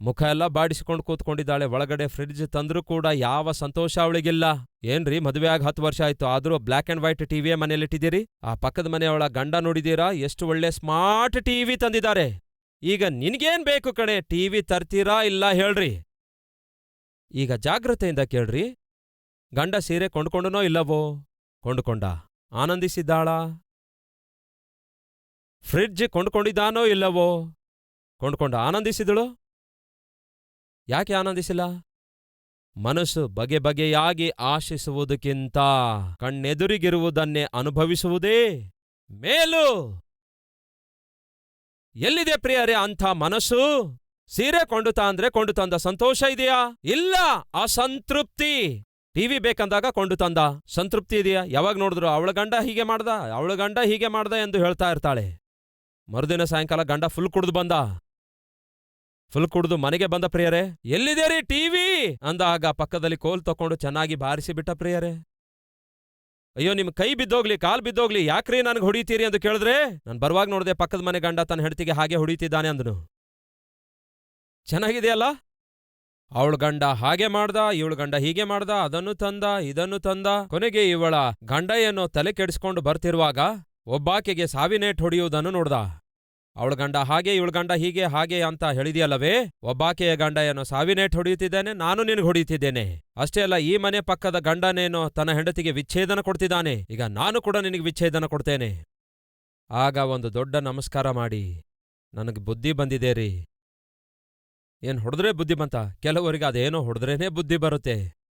ಮುಖ ಎಲ್ಲ ಬಾಡಿಸಿಕೊಂಡು ಕೂತ್ಕೊಂಡಿದ್ದಾಳೆ, ಒಳಗಡೆ ಫ್ರಿಡ್ಜ್ ತಂದ್ರೂ ಕೂಡ ಯಾವ ಸಂತೋಷ ಅವಳಿಗಿಲ್ಲ. ಏನ್ರಿ, ಮದುವೆ ಆಗಿ ಹತ್ತು ವರ್ಷ ಆಯ್ತು, ಆದ್ರೂ ಬ್ಲ್ಯಾಕ್ ಅಂಡ್ ವೈಟ್ ಟಿವಿಯ ಮನೇಲಿಟ್ಟಿದ್ದೀರಿ ಆ ಪಕ್ಕದ ಮನೆಯವಳ ಗಂಡ ನೋಡಿದೀರಾ ಎಷ್ಟು ಒಳ್ಳೆ ಸ್ಮಾರ್ಟ್ ಟಿವಿ ತಂದಿದ್ದಾರೆ. ಈಗ ನಿನ್ಗೇನ್ ಬೇಕು ಕಣೆ, ಟಿವಿ ತರ್ತೀರಾ ಇಲ್ಲ ಹೇಳ್ರಿ. ಈಗ ಜಾಗ್ರತೆಯಿಂದ ಕೇಳ್ರಿ. ಗಂಡ ಸೀರೆ ಕೊಂಡ್ಕೊಂಡನೋ ಇಲ್ಲವೋ? ಕೊಂಡುಕೊಂಡ. ಆನಂದಿಸಿದ್ದಾಳ? ಫ್ರಿಡ್ಜ್ ಕೊಂಡ್ಕೊಂಡಿದ್ದಾನೋ ಇಲ್ಲವೋ? ಕೊಂಡ್ಕೊಂಡ. ಆನಂದಿಸಿದಳು? ಯಾಕೆ ಆನಂದಿಸಿಲ್ಲ? ಮನಸ್ಸು ಬಗೆ ಬಗೆಯಾಗಿ ಆಶಿಸುವುದಕ್ಕಿಂತ ಕಣ್ಣೆದುರಿಗಿರುವುದನ್ನೇ ಅನುಭವಿಸುವುದೇ ಮೇಲು. ಎಲ್ಲಿದೆ ಪ್ರಿಯರೇ ಅಂಥ ಮನಸ್ಸು? ಸೀರೆ ಕೊಂಡು ಅಂದ್ರೆ ಕೊಂಡು ತಂದ ಸಂತೋಷ ಇದೆಯಾ? ಇಲ್ಲ, ಅಸಂತೃಪ್ತಿ. ಟಿವಿ ಬೇಕಂದಾಗ ಕೊಂಡು ತಂದ. ಸಂತೃಪ್ತಿ ಇದೆಯಾ? ಯಾವಾಗ ನೋಡಿದ್ರು ಅವಳ ಗಂಡ ಹೀಗೆ ಮಾಡ್ದ, ಅವಳ ಗಂಡ ಹೀಗೆ ಮಾಡ್ದ ಎಂದು ಹೇಳ್ತಾ ಇರ್ತಾಳೆ. ಮರುದಿನ ಸಾಯಂಕಾಲ ಗಂಡ ಫುಲ್ ಕುಡ್ದು ಬಂದ. ಫುಲ್ ಕುಡ್ದು ಮನೆಗೆ ಬಂದ ಪ್ರಿಯರೇ ಎಲ್ಲಿದೆ ರೀ ಟಿವಿ ಅಂದಾಗ ಪಕ್ಕದಲ್ಲಿ ಕೋಲ್ ತಕೊಂಡು ಚೆನ್ನಾಗಿ ಬಾರಿಸಿ ಬಿಟ್ಟ ಪ್ರಿಯರೇ. ಅಯ್ಯೋ ನಿಮ್ ಕೈ ಬಿದ್ದೋಗ್ಲಿ, ಕಾಲ್ ಬಿದ್ದೋಗ್ಲಿ, ಯಾಕ್ರಿ ನನಗೆ ಹೊಡಿತೀರಿ ಅಂತ ಕೇಳಿದ್ರೆ? ನಾನು ಬರುವಾಗ ನೋಡಿದೆ ಪಕ್ಕದ ಮನೆ ಗಂಡ ತನ್ನ ಹೆಂಡತಿಗೆ ಹಾಗೆ ಹೊಡಿತಿದ್ದಾನೆ ಅಂದನು. ಚೆನ್ನಾಗಿದೆಯಲ್ಲ? ಅವಳ ಗಂಡ ಹಾಗೆ ಮಾಡ್ದ, ಇವಳ ಗಂಡ ಹೀಗೆ ಮಾಡ್ದ, ಅದನ್ನು ತಂದ, ಇದನ್ನು ತಂದ. ಕೊನೆಗೆ ಇವಳ ಗಂಡ ಏನೋ ತಲೆ ಕೆಡಿಸ್ಕೊಂಡು ಬರ್ತಿರುವಾಗ ಒಬ್ಬಾಕೆಗೆ ಸಾವಿನೇಟ್ ಹೊಡೆಯುವುದನ್ನು ನೋಡ್ದ. ಅವಳ ಗಂಡ ಹಾಗೆ, ಇವಳ ಗಂಡ ಹೀಗೆ, ಹಾಗೆ ಅಂತ ಹೇಳಿದೆಯಲ್ಲವೇ? ಒಬ್ಬಾಕೆಯ ಗಂಡ ಏನೋ ಸಾವಿನೇಟ್ ಹೊಡೆಯುತ್ತಿದ್ದೇನೆ, ನಾನು ನಿನಗೆ ಹೊಡೆಯುತ್ತಿದ್ದೇನೆ. ಅಷ್ಟೇ ಅಲ್ಲ, ಈ ಮನೆ ಪಕ್ಕದ ಗಂಡನೇನೋ ತನ್ನ ಹೆಂಡತಿಗೆ ವಿಚ್ಛೇದನ ಕೊಡ್ತಿದ್ದಾನೆ. ಈಗ ನಾನು ಕೂಡ ನಿನಗೆ ವಿಚ್ಛೇದನ ಕೊಡ್ತೇನೆ. ಆಗ ಒಂದು ದೊಡ್ಡ ನಮಸ್ಕಾರ ಮಾಡಿ, ನನಗೆ ಬುದ್ಧಿ ಬಂದಿದೆ ರೀ. ಏನ್ ಹೊಡೆದ್ರೆ ಬುದ್ಧಿಮಂತ ಕೆಲವರಿಗೆ ಅದೇನೋ ಹೊಡೆದ್ರೇನೇ ಬುದ್ಧಿ ಬರುತ್ತೆ.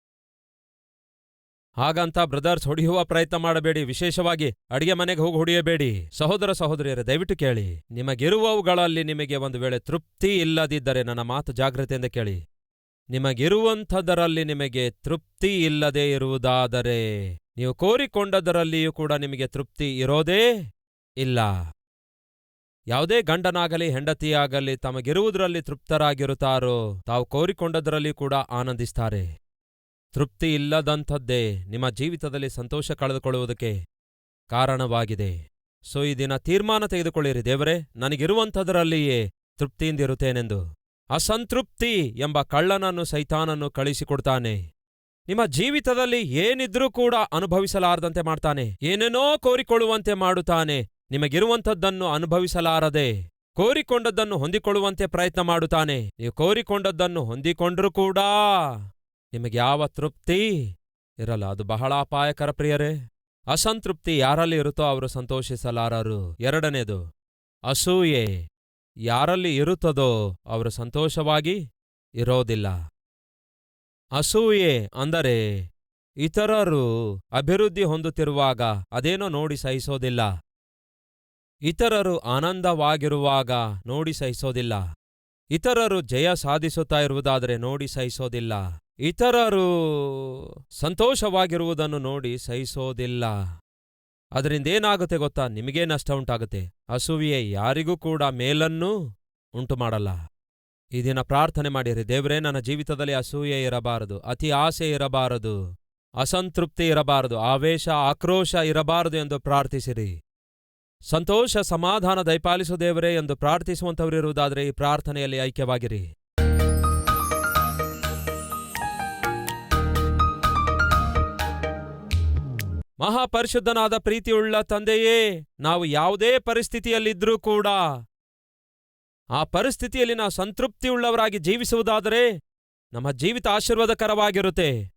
ಹಾಗಂತ ಬ್ರದರ್ಸ್ ಹೊಡೆಯುವ ಪ್ರಯತ್ನ ಮಾಡಬೇಡಿ. ವಿಶೇಷವಾಗಿ ಅಡಿಗೆ ಮನೆಗೆ ಹೋಗಿ ಹೊಡೆಯಬೇಡಿ. ಸಹೋದರ ಸಹೋದರಿಯರೇ, ದಯವಿಟ್ಟು ಕೇಳಿ. ನಿಮಗಿರುವವುಗಳಲ್ಲಿ ನಿಮಗೆ ಒಂದು ವೇಳೆ ತೃಪ್ತಿ ಇಲ್ಲದಿದ್ದರೆ ನನ್ನ ಮಾತು ಜಾಗ್ರತೆಯಿಂದ ಕೇಳಿ. ನಿಮಗಿರುವಂಥದರಲ್ಲಿ ನಿಮಗೆ ತೃಪ್ತಿ ಇಲ್ಲದೆ ಇರುವುದಾದರೆ, ನೀವು ಕೋರಿಕೊಂಡದರಲ್ಲಿಯೂ ಕೂಡ ನಿಮಗೆ ತೃಪ್ತಿ ಇರೋದೇ ಇಲ್ಲ. ಯಾವುದೇ ಗಂಡನಾಗಲಿ, ಹೆಂಡತಿಯಾಗಲಿ ತಮಗಿರುವುದರಲ್ಲಿ ತೃಪ್ತರಾಗಿರುತ್ತಾರೋ, ತಾವು ಕೋರಿಕೊಂಡದರಲ್ಲಿ ಕೂಡ ಆನಂದಿಸ್ತಾರೆ. ತೃಪ್ತಿ ಇಲ್ಲದಂಥದ್ದೇ ನಿಮ್ಮ ಜೀವಿತದಲ್ಲಿ ಸಂತೋಷ ಕಳೆದುಕೊಳ್ಳುವುದಕ್ಕೆ ಕಾರಣವಾಗಿದೆ. ಸೊ, ಈ ದಿನ ತೀರ್ಮಾನ ತೆಗೆದುಕೊಳ್ಳಿರಿ. ದೇವರೇ, ನನಗಿರುವಂಥದರಲ್ಲಿಯೇ ತೃಪ್ತಿಯಿಂದಿರುತ್ತೇನೆಂದು. ಅಸಂತೃಪ್ತಿ ಎಂಬ ಕಳ್ಳನನ್ನು ಸೈತಾನನ್ನು ಕಳಿಸಿಕೊಡ್ತಾನೆ. ನಿಮ್ಮ ಜೀವಿತದಲ್ಲಿ ಏನಿದ್ರೂ ಕೂಡ ಅನುಭವಿಸಲಾರದಂತೆ ಮಾಡ್ತಾನೆ. ಏನೇನೋ ಕೋರಿಕೊಳ್ಳುವಂತೆ ಮಾಡುತ್ತಾನೆ. ನಿಮಗಿರುವಂಥದ್ದನ್ನು ಅನುಭವಿಸಲಾರದೆ? ಕೋರಿಕೊಂಡದ್ದನ್ನು ಹೊಂದಿಕೊಳ್ಳುವಂತೆ ಪ್ರಯತ್ನ ಮಾಡುತ್ತಾನೆ. ನೀವು ಕೋರಿಕೊಂಡದ್ದನ್ನು ಹೊಂದಿಕೊಂಡ್ರೂ ಕೂಡ ನಿಮಗೆ ಯಾವ ತೃಪ್ತಿ ಇರಲ್ಲ. ಅದು ಬಹಳ ಅಪಾಯಕರ ಪ್ರಿಯರೇ. ಅಸಂತೃಪ್ತಿ ಯಾರಲ್ಲಿ ಇರುತ್ತೋ ಅವರು ಸಂತೋಷಿಸಲಾರರು. ಎರಡನೇದು, ಅಸೂಯೆ ಯಾರಲ್ಲಿ ಇರುತ್ತದೋ ಅವರು ಸಂತೋಷವಾಗಿ ಇರೋದಿಲ್ಲ. ಅಸೂಯೆ ಅಂದರೆ ಇತರರು ಅಭಿವೃದ್ಧಿ ಹೊಂದುತ್ತಿರುವಾಗ ಅದೇನೋ ನೋಡಿ ಸಹಿಸೋದಿಲ್ಲ. ಇತರರು ಆನಂದವಾಗಿರುವಾಗ ನೋಡಿ ಸಹಿಸೋದಿಲ್ಲ. ಇತರರು ಜಯ ಸಾಧಿಸುತ್ತಾ ಇರುವುದಾದರೆ ನೋಡಿ ಸಹಿಸೋದಿಲ್ಲ. ಇತರರು ಸಂತೋಷವಾಗಿರುವುದನ್ನು ನೋಡಿ ಸಹಿಸೋದಿಲ್ಲ. ಅದರಿಂದ ಏನಾಗುತ್ತೆ ಗೊತ್ತಾ? ನಿಮಗೇ ನಷ್ಟ ಉಂಟಾಗುತ್ತೆ. ಅಸೂಯೆ ಯಾರಿಗೂ ಕೂಡ ಮೇಲನ್ನೂ ಉಂಟು ಮಾಡಲ್ಲ ಈ ಪ್ರಾರ್ಥನೆ ಮಾಡಿರಿ, ದೇವರೇ, ನನ್ನ ಜೀವಿತದಲ್ಲಿ ಅಸೂಯೆ ಇರಬಾರದು, ಅತಿ ಆಸೆ ಇರಬಾರದು, ಅಸಂತೃಪ್ತಿ ಇರಬಾರದು, ಆವೇಶ, ಆಕ್ರೋಶ ಇರಬಾರದು ಎಂದು ಪ್ರಾರ್ಥಿಸಿರಿ. ಸಂತೋಷ ಸಮಾಧಾನ ದಯಪಾಲಿಸು ದೇವರೇ ಎಂದು ಪ್ರಾರ್ಥಿಸುವಂಥವರಿರುವುದಾದರೆ ಈ ಪ್ರಾರ್ಥನೆಯಲ್ಲಿ ಐಕ್ಯವಾಗಿರಿ. ಮಹಾಪರಿಶುದ್ಧನಾದ ಪ್ರೀತಿಯುಳ್ಳ ತಂದೆಯೇ, ನಾವು ಯಾವುದೇ ಪರಿಸ್ಥಿತಿಯಲ್ಲಿದ್ರೂ ಕೂಡ ಆ ಪರಿಸ್ಥಿತಿಯಲ್ಲಿ ನಾವು ಸಂತೃಪ್ತಿಯುಳ್ಳವರಾಗಿ ಜೀವಿಸುವುದಾದರೆ ನಮ್ಮ ಜೀವಿತ ಆಶೀರ್ವಾದಕರವಾಗಿರುತ್ತೆ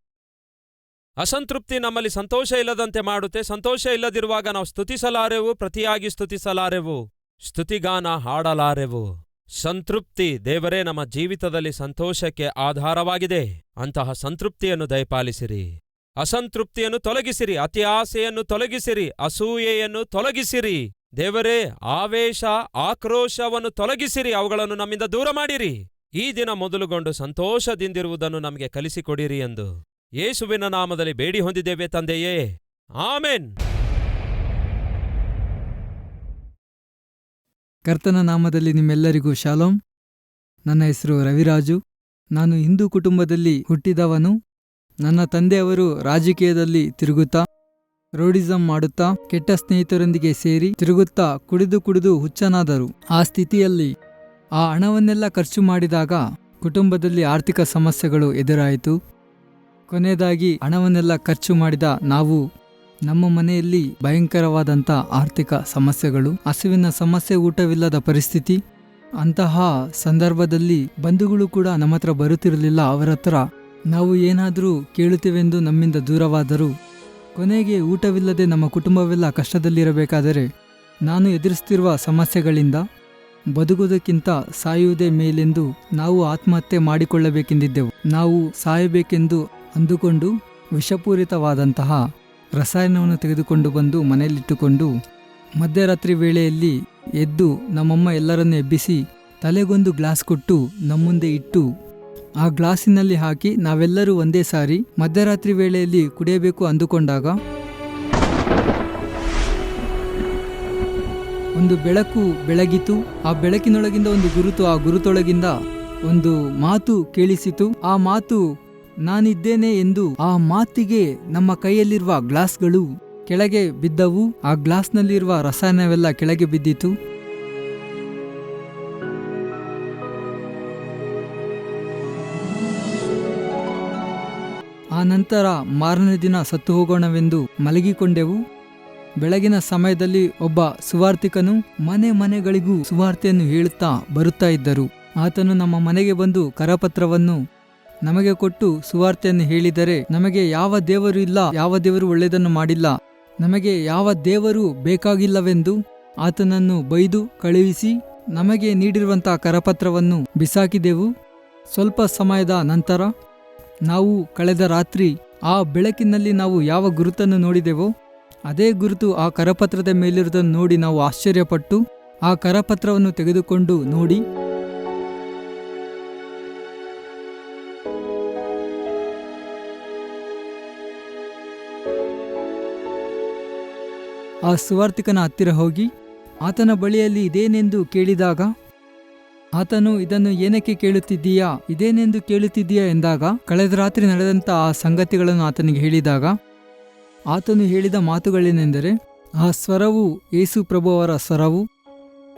ಅಸಂತೃಪ್ತಿ ನಮ್ಮಲ್ಲಿ ಸಂತೋಷ ಇಲ್ಲದಂತೆ ಮಾಡುತ್ತೆ. ಸಂತೋಷ ಇಲ್ಲದಿರುವಾಗ ನಾವು ಸ್ತುತಿಸಲಾರೆವು? ಪ್ರತಿಯಾಗಿ ಸ್ತುತಿಸಲಾರೆವು? ಸ್ತುತಿಗಾನ ಹಾಡಲಾರೆವು? ಸಂತೃಪ್ತಿ ದೇವರೇ, ನಮ್ಮ ಜೀವಿತದಲ್ಲಿ ಸಂತೋಷಕ್ಕೆ ಆಧಾರವಾಗಿದೆ. ಅಂತಹ ಸಂತೃಪ್ತಿಯನ್ನು ದಯಪಾಲಿಸಿರಿ. ಅಸಂತೃಪ್ತಿಯನ್ನು ತೊಲಗಿಸಿರಿ. ಅತಿ ಆಸೆಯನ್ನು ತೊಲಗಿಸಿರಿ. ಅಸೂಯೆಯನ್ನು ತೊಲಗಿಸಿರಿ. ದೇವರೇ, ಆವೇಶ, ಆಕ್ರೋಶವನ್ನು ತೊಲಗಿಸಿರಿ. ಅವುಗಳನ್ನು ನಮ್ಮಿಂದ ದೂರ ಮಾಡಿರಿ. ಈ ದಿನ ಮೊದಲುಗೊಂಡು ಸಂತೋಷದಿಂದಿರುವುದನ್ನು ನಮಗೆ ಕಲಿಸಿಕೊಡಿರಿ ಎಂದು. ಯೇಸುವಿನ ನಾಮದಲ್ಲಿ ಬೇಡಿ ಹೊಂದಿದ್ದೇವೆ ತಂದೆಯೇ. ಆಮೇನ್. ಕರ್ತನ ನಾಮದಲ್ಲಿ ನಿಮ್ಮೆಲ್ಲರಿಗೂ ಶಾಲೋಮ್. ನನ್ನ ಹೆಸರು ರವಿರಾಜು. ನಾನು ಹಿಂದೂ ಕುಟುಂಬದಲ್ಲಿ ಹುಟ್ಟಿದವನು. ನನ್ನ ತಂದೆಯವರು ರಾಜಕೀಯದಲ್ಲಿ ತಿರುಗುತ್ತಾ, ರೋಡಿಸಂ ಮಾಡುತ್ತಾ, ಕೆಟ್ಟ ಸ್ನೇಹಿತರೊಂದಿಗೆ ಸೇರಿ ತಿರುಗುತ್ತಾ, ಕುಡಿದು ಕುಡಿದು ಹುಚ್ಚನಾದರು. ಆ ಸ್ಥಿತಿಯಲ್ಲಿ ಆ ಹಣವನ್ನೆಲ್ಲ ಖರ್ಚು ಮಾಡಿದಾಗ ಕುಟುಂಬದಲ್ಲಿ ಆರ್ಥಿಕ ಸಮಸ್ಯೆಗಳು ಎದುರಾಯಿತು. ಕೊನೆಯದಾಗಿ ಹಣವನ್ನೆಲ್ಲ ಖರ್ಚು ಮಾಡಿದ ನಾವು, ನಮ್ಮ ಮನೆಯಲ್ಲಿ ಭಯಂಕರವಾದಂಥ ಆರ್ಥಿಕ ಸಮಸ್ಯೆಗಳು, ಹಸುವಿನ ಸಮಸ್ಯೆ ಊಟವಿಲ್ಲದ ಪರಿಸ್ಥಿತಿ, ಅಂತಹ ಸಂದರ್ಭದಲ್ಲಿ ಬಂಧುಗಳು ಕೂಡ ನಮ್ಮ ಹತ್ರ ಬರುತ್ತಿರಲಿಲ್ಲ, ಅವರ ಹತ್ರ ನಾವು ಏನಾದರೂ ಕೇಳುತ್ತೇವೆಂದು ನಮ್ಮಿಂದ ದೂರವಾದರು, ಕೊನೆಗೆ ಊಟವಿಲ್ಲದೆ ನಮ್ಮ ಕುಟುಂಬವೆಲ್ಲ ಕಷ್ಟದಲ್ಲಿರಬೇಕಾದರೆ ನಾನು ಎದುರಿಸುತ್ತಿರುವ ಸಮಸ್ಯೆಗಳಿಂದ ಬದುಕುವುದಕ್ಕಿಂತ ಸಾಯುವುದೇ ಮೇಲೆಂದು ನಾವು ಆತ್ಮಹತ್ಯೆ ಮಾಡಿಕೊಳ್ಳಬೇಕೆಂದಿದ್ದೆವು. ನಾವು ಸಾಯಬೇಕೆಂದು ಅಂದುಕೊಂಡು ವಿಷಪೂರಿತವಾದಂತಹ ರಸಾಯನವನ್ನು ತೆಗೆದುಕೊಂಡು ಬಂದು ಮನೆಯಲ್ಲಿಟ್ಟುಕೊಂಡು ಮಧ್ಯರಾತ್ರಿ ವೇಳೆಯಲ್ಲಿ ಎದ್ದು ನಮ್ಮಮ್ಮ ಎಲ್ಲರನ್ನು ಎಬ್ಬಿಸಿ ತಲೆಗೊಂದು ಗ್ಲಾಸ್ ಕೊಟ್ಟು ನಮ್ಮ ಮುಂದೆ ಇಟ್ಟು ಆ ಗ್ಲಾಸಿನಲ್ಲಿ ಹಾಕಿ ನಾವೆಲ್ಲರೂ ಒಂದೇ ಸಾರಿ ಮಧ್ಯರಾತ್ರಿ ವೇಳೆಯಲ್ಲಿ ಕುಡಿಯಬೇಕು ಅಂದುಕೊಂಡಾಗ ಒಂದು ಬೆಳಕು ಬೆಳಗಿತು. ಆ ಬೆಳಕಿನೊಳಗಿಂದ ಒಂದು ಗುರುತು, ಆ ಗುರುತೊಳಗಿಂದ ಒಂದು ಮಾತು ಕೇಳಿಸಿತು. ಆ ಮಾತು ನಾನಿದ್ದೇನೆ ಎಂದು ಆ ಮಾತಿಗೆ ನಮ್ಮ ಕೈಯಲ್ಲಿರುವ ಗ್ಲಾಸ್ಗಳು ಕೆಳಗೆ ಬಿದ್ದವು. ಆ ಗ್ಲಾಸ್ನಲ್ಲಿರುವ ರಸಾಯನವೆಲ್ಲ ಕೆಳಗೆ ಬಿದ್ದಿತು. ಆ ನಂತರ ಮಾರನೇ ದಿನ ಸತ್ತು ಹೋಗೋಣವೆಂದು ಮಲಗಿಕೊಂಡೆವು. ಬೆಳಗಿನ ಸಮಯದಲ್ಲಿ ಒಬ್ಬ ಸುವಾರ್ತಿಕನು ಮನೆ ಮನೆಗಳಿಗೂ ಸುವಾರ್ತೆಯನ್ನು ಹೇಳುತ್ತಾ ಬರುತ್ತಾ ಇದ್ದರು. ಆತನು ನಮ್ಮ ಮನೆಗೆ ಬಂದು ಕರಪತ್ರವನ್ನು ನಮಗೆ ಕೊಟ್ಟು ಸುವಾರ್ತೆಯನ್ನು ಹೇಳಿದರೆ ನಮಗೆ ಯಾವ ದೇವರು ಇಲ್ಲ, ಯಾವ ದೇವರು ಒಳ್ಳೆಯದನ್ನು ಮಾಡಿಲ್ಲ. ನಮಗೆ ಯಾವ ದೇವರು ಬೇಕಾಗಿಲ್ಲವೆಂದು ಆತನನ್ನು ಬೈದು ಕಳುಹಿಸಿ ನಮಗೆ ನೀಡಿರುವಂತಹ ಕರಪತ್ರವನ್ನು ಬಿಸಾಕಿದೆವು. ಸ್ವಲ್ಪ ಸಮಯದ ನಂತರ ನಾವು ಕಳೆದ ರಾತ್ರಿ ಆ ಬೆಳಕಿನಲ್ಲಿ ನಾವು ಯಾವ ಗುರುತನ್ನು ನೋಡಿದೆವೋ, ಅದೇ ಗುರುತು ಆ ಕರಪತ್ರದ ಮೇಲಿರುವುದನ್ನು ನೋಡಿ ನಾವು ಆಶ್ಚರ್ಯಪಟ್ಟು ಆ ಕರಪತ್ರವನ್ನು ತೆಗೆದುಕೊಂಡು ನೋಡಿ ಆ ಸುವಾರ್ಥಿಕನ ಹತ್ತಿರ ಹೋಗಿ ಆತನ ಬಳಿಯಲ್ಲಿ ಇದೇನೆಂದು ಕೇಳಿದಾಗ, ಆತನು ಇದನ್ನು ಏನಕ್ಕೆ ಕೇಳುತ್ತಿದ್ದೀಯಾ? ಇದೇನೆಂದು ಕೇಳುತ್ತಿದ್ದೀಯಾ? ಎಂದಾಗ, ಕಳೆದ ರಾತ್ರಿ ನಡೆದಂಥ ಆ ಸಂಗತಿಗಳನ್ನು ಆತನಿಗೆ ಹೇಳಿದಾಗ, ಆತನು ಹೇಳಿದ ಮಾತುಗಳೇನೆಂದರೆ, ಆ ಸ್ವರವು ಯೇಸು ಪ್ರಭುವರ ಸ್ವರವು,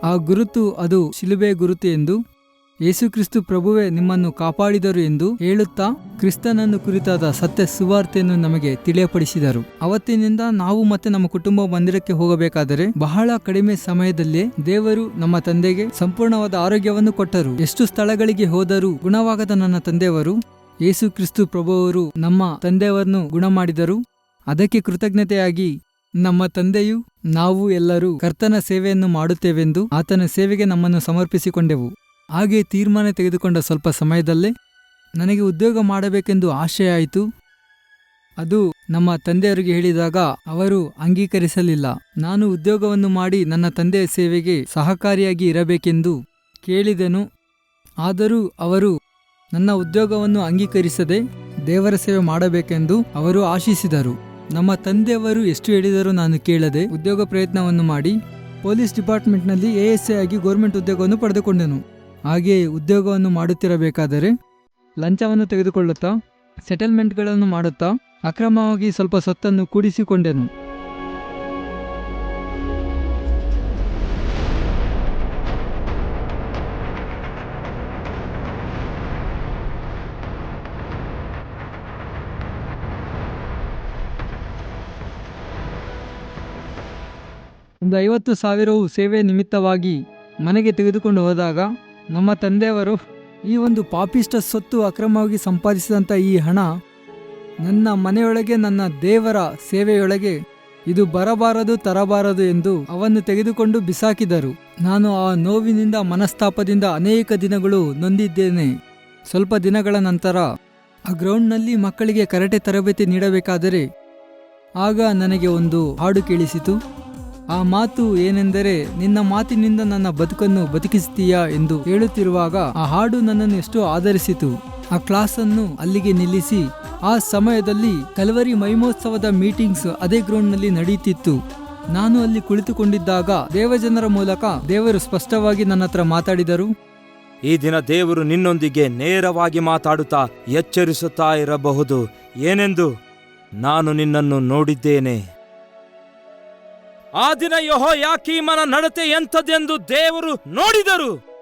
ಆ ಗುರುತು ಅದು ಶಿಲುಬೆ ಗುರುತು ಎಂದು ಯೇಸುಕ್ರಿಸ್ತು ಪ್ರಭುವೇ ನಿಮ್ಮನ್ನು ಕಾಪಾಡಿದರು ಎಂದು ಹೇಳುತ್ತಾ ಕ್ರಿಸ್ತನನ್ನು ಕುರಿತಾದ ಸತ್ಯ ಸುವಾರ್ತೆಯನ್ನು ನಮಗೆ ತಿಳಿಯಪಡಿಸಿದರು. ಅವತ್ತಿನಿಂದ ನಾವು ಮತ್ತೆ ನಮ್ಮ ಕುಟುಂಬ ಮಂದಿರಕ್ಕೆ ಹೋಗಬೇಕಾದರೆ ಬಹಳ ಕಡಿಮೆ ಸಮಯದಲ್ಲೇ ದೇವರು ನಮ್ಮ ತಂದೆಗೆ ಸಂಪೂರ್ಣವಾದ ಆರೋಗ್ಯವನ್ನು ಕೊಟ್ಟರು. ಎಷ್ಟು ಸ್ಥಳಗಳಿಗೆ ಹೋದರೂ ಗುಣವಾಗದ ನನ್ನ ತಂದೆಯವರು ಯೇಸು ಕ್ರಿಸ್ತು ಪ್ರಭುವರು ನಮ್ಮ ತಂದೆಯವರನ್ನು ಗುಣ ಮಾಡಿದರು ಅದಕ್ಕೆ ಕೃತಜ್ಞತೆಯಾಗಿ ನಮ್ಮ ತಂದೆಯು ನಾವು ಎಲ್ಲರೂ ಕರ್ತನ ಸೇವೆಯನ್ನು ಮಾಡುತ್ತೇವೆಂದು ಆತನ ಸೇವೆಗೆ ನಮ್ಮನ್ನು ಸಮರ್ಪಿಸಿಕೊಂಡೆವು. ಹಾಗೆ ತೀರ್ಮಾನ ತೆಗೆದುಕೊಂಡ ಸ್ವಲ್ಪ ಸಮಯದಲ್ಲೇ ನನಗೆ ಉದ್ಯೋಗ ಮಾಡಬೇಕೆಂದು ಆಶೆಯಾಯಿತು. ಅದು ನಮ್ಮ ತಂದೆಯವರಿಗೆ ಹೇಳಿದಾಗ ಅವರು ಅಂಗೀಕರಿಸಲಿಲ್ಲ. ನಾನು ಉದ್ಯೋಗವನ್ನು ಮಾಡಿ ನನ್ನ ತಂದೆಯ ಸೇವೆಗೆ ಸಹಕಾರಿಯಾಗಿ ಇರಬೇಕೆಂದು ಕೇಳಿದೆನು. ಆದರೂ ಅವರು ನನ್ನ ಉದ್ಯೋಗವನ್ನು ಅಂಗೀಕರಿಸದೆ ದೇವರ ಸೇವೆ ಮಾಡಬೇಕೆಂದು ಅವರು ಆಶಿಸಿದರು. ನಮ್ಮ ತಂದೆಯವರು ಎಷ್ಟು ಹೇಳಿದರೂ ನಾನು ಕೇಳದೆ ಉದ್ಯೋಗ ಪ್ರಯತ್ನವನ್ನು ಮಾಡಿ ಪೊಲೀಸ್ ಡಿಪಾರ್ಟ್ಮೆಂಟ್ನಲ್ಲಿ ಎ ಎಸ್ ಎ ಆಗಿ ಗೋರ್ಮೆಂಟ್ ಉದ್ಯೋಗವನ್ನು ಪಡೆದುಕೊಂಡೆನು. ಹಾಗೆಯೇ ಉದ್ಯೋಗವನ್ನು ಮಾಡುತ್ತಿರಬೇಕಾದರೆ ಲಂಚವನ್ನು ತೆಗೆದುಕೊಳ್ಳುತ್ತಾ, ಸೆಟಲ್ಮೆಂಟ್ಗಳನ್ನು ಮಾಡುತ್ತಾ, ಅಕ್ರಮವಾಗಿ ಸ್ವಲ್ಪ ಸೊತ್ತನ್ನು ಕೂಡಿಸಿಕೊಂಡೆನು. ಒಂದು ಐವತ್ತು ಸಾವಿರವು ಸೇವೆ ನಿಮಿತ್ತವಾಗಿ ಮನೆಗೆ ತೆಗೆದುಕೊಂಡು ಹೋದಾಗ ನಮ್ಮ ತಂದೆಯವರು ಈ ಒಂದು ಪಾಪಿಷ್ಟ ಸೊತ್ತು ಅಕ್ರಮವಾಗಿ ಸಂಪಾದಿಸಿದಂಥ ಈ ಹಣ ನನ್ನ ಮನೆಯೊಳಗೆ ನನ್ನ ದೇವರ ಸೇವೆಯೊಳಗೆ ಇದು ಬರಬಾರದು, ತರಬಾರದು ಎಂದು ಅವನ್ನು ತೆಗೆದುಕೊಂಡು ಬಿಸಾಕಿದರು. ನಾನು ಆ ನೋವಿನಿಂದ ಮನಸ್ತಾಪದಿಂದ ಅನೇಕ ದಿನಗಳು ನೊಂದಿದ್ದೇನೆ. ಸ್ವಲ್ಪ ದಿನಗಳ ನಂತರ ಆ ಗ್ರೌಂಡ್ನಲ್ಲಿ ಮಕ್ಕಳಿಗೆ ಕರಟೆ ತರಬೇತಿ ನೀಡಬೇಕಾದರೆ ಆಗ ನನಗೆ ಒಂದು ಹಾಡು ಕೇಳಿಸಿತು. ಆ ಮಾತು ಏನೆಂದರೆ, ನಿನ್ನ ಮಾತಿನಿಂದ ನನ್ನ ಬದುಕನ್ನು ಬದುಕಿಸ್ತೀಯಾ ಎಂದು ಹೇಳುತ್ತಿರುವಾಗ ಆ ಹಾಡು ನನ್ನನ್ನು ಎಷ್ಟು ಆಧರಿಸಿತು. ಆ ಕ್ಲಾಸನ್ನು ಅಲ್ಲಿಗೆ ನಿಲ್ಲಿಸಿ, ಆ ಸಮಯದಲ್ಲಿ ಕಲವರಿ ಮೈಮೋತ್ಸವದ ಮೀಟಿಂಗ್ಸ್ ಅದೇ ಗ್ರೌಂಡ್ನಲ್ಲಿ ನಡೆಯುತ್ತಿತ್ತು. ನಾನು ಅಲ್ಲಿ ಕುಳಿತುಕೊಂಡಿದ್ದಾಗ ದೇವಜನರ ಮೂಲಕ ದೇವರು ಸ್ಪಷ್ಟವಾಗಿ ನನ್ನ ಹತ್ರ ಮಾತಾಡಿದರು. ಈ ದಿನ ದೇವರು ನಿನ್ನೊಂದಿಗೆ ನೇರವಾಗಿ ಮಾತಾಡುತ್ತಾ ಎಚ್ಚರಿಸುತ್ತಾ ಇರಬಹುದು. ಏನೆಂದು? ನಾನು ನಿನ್ನನ್ನು ನೋಡಿದ್ದೇನೆ. ಆ ದಿನ ಯಹೋ ಯಾಕೀಮನ ನಡತೆ ಎಂಥದೆಂದು ದೇವರು ನೋಡಿದರು.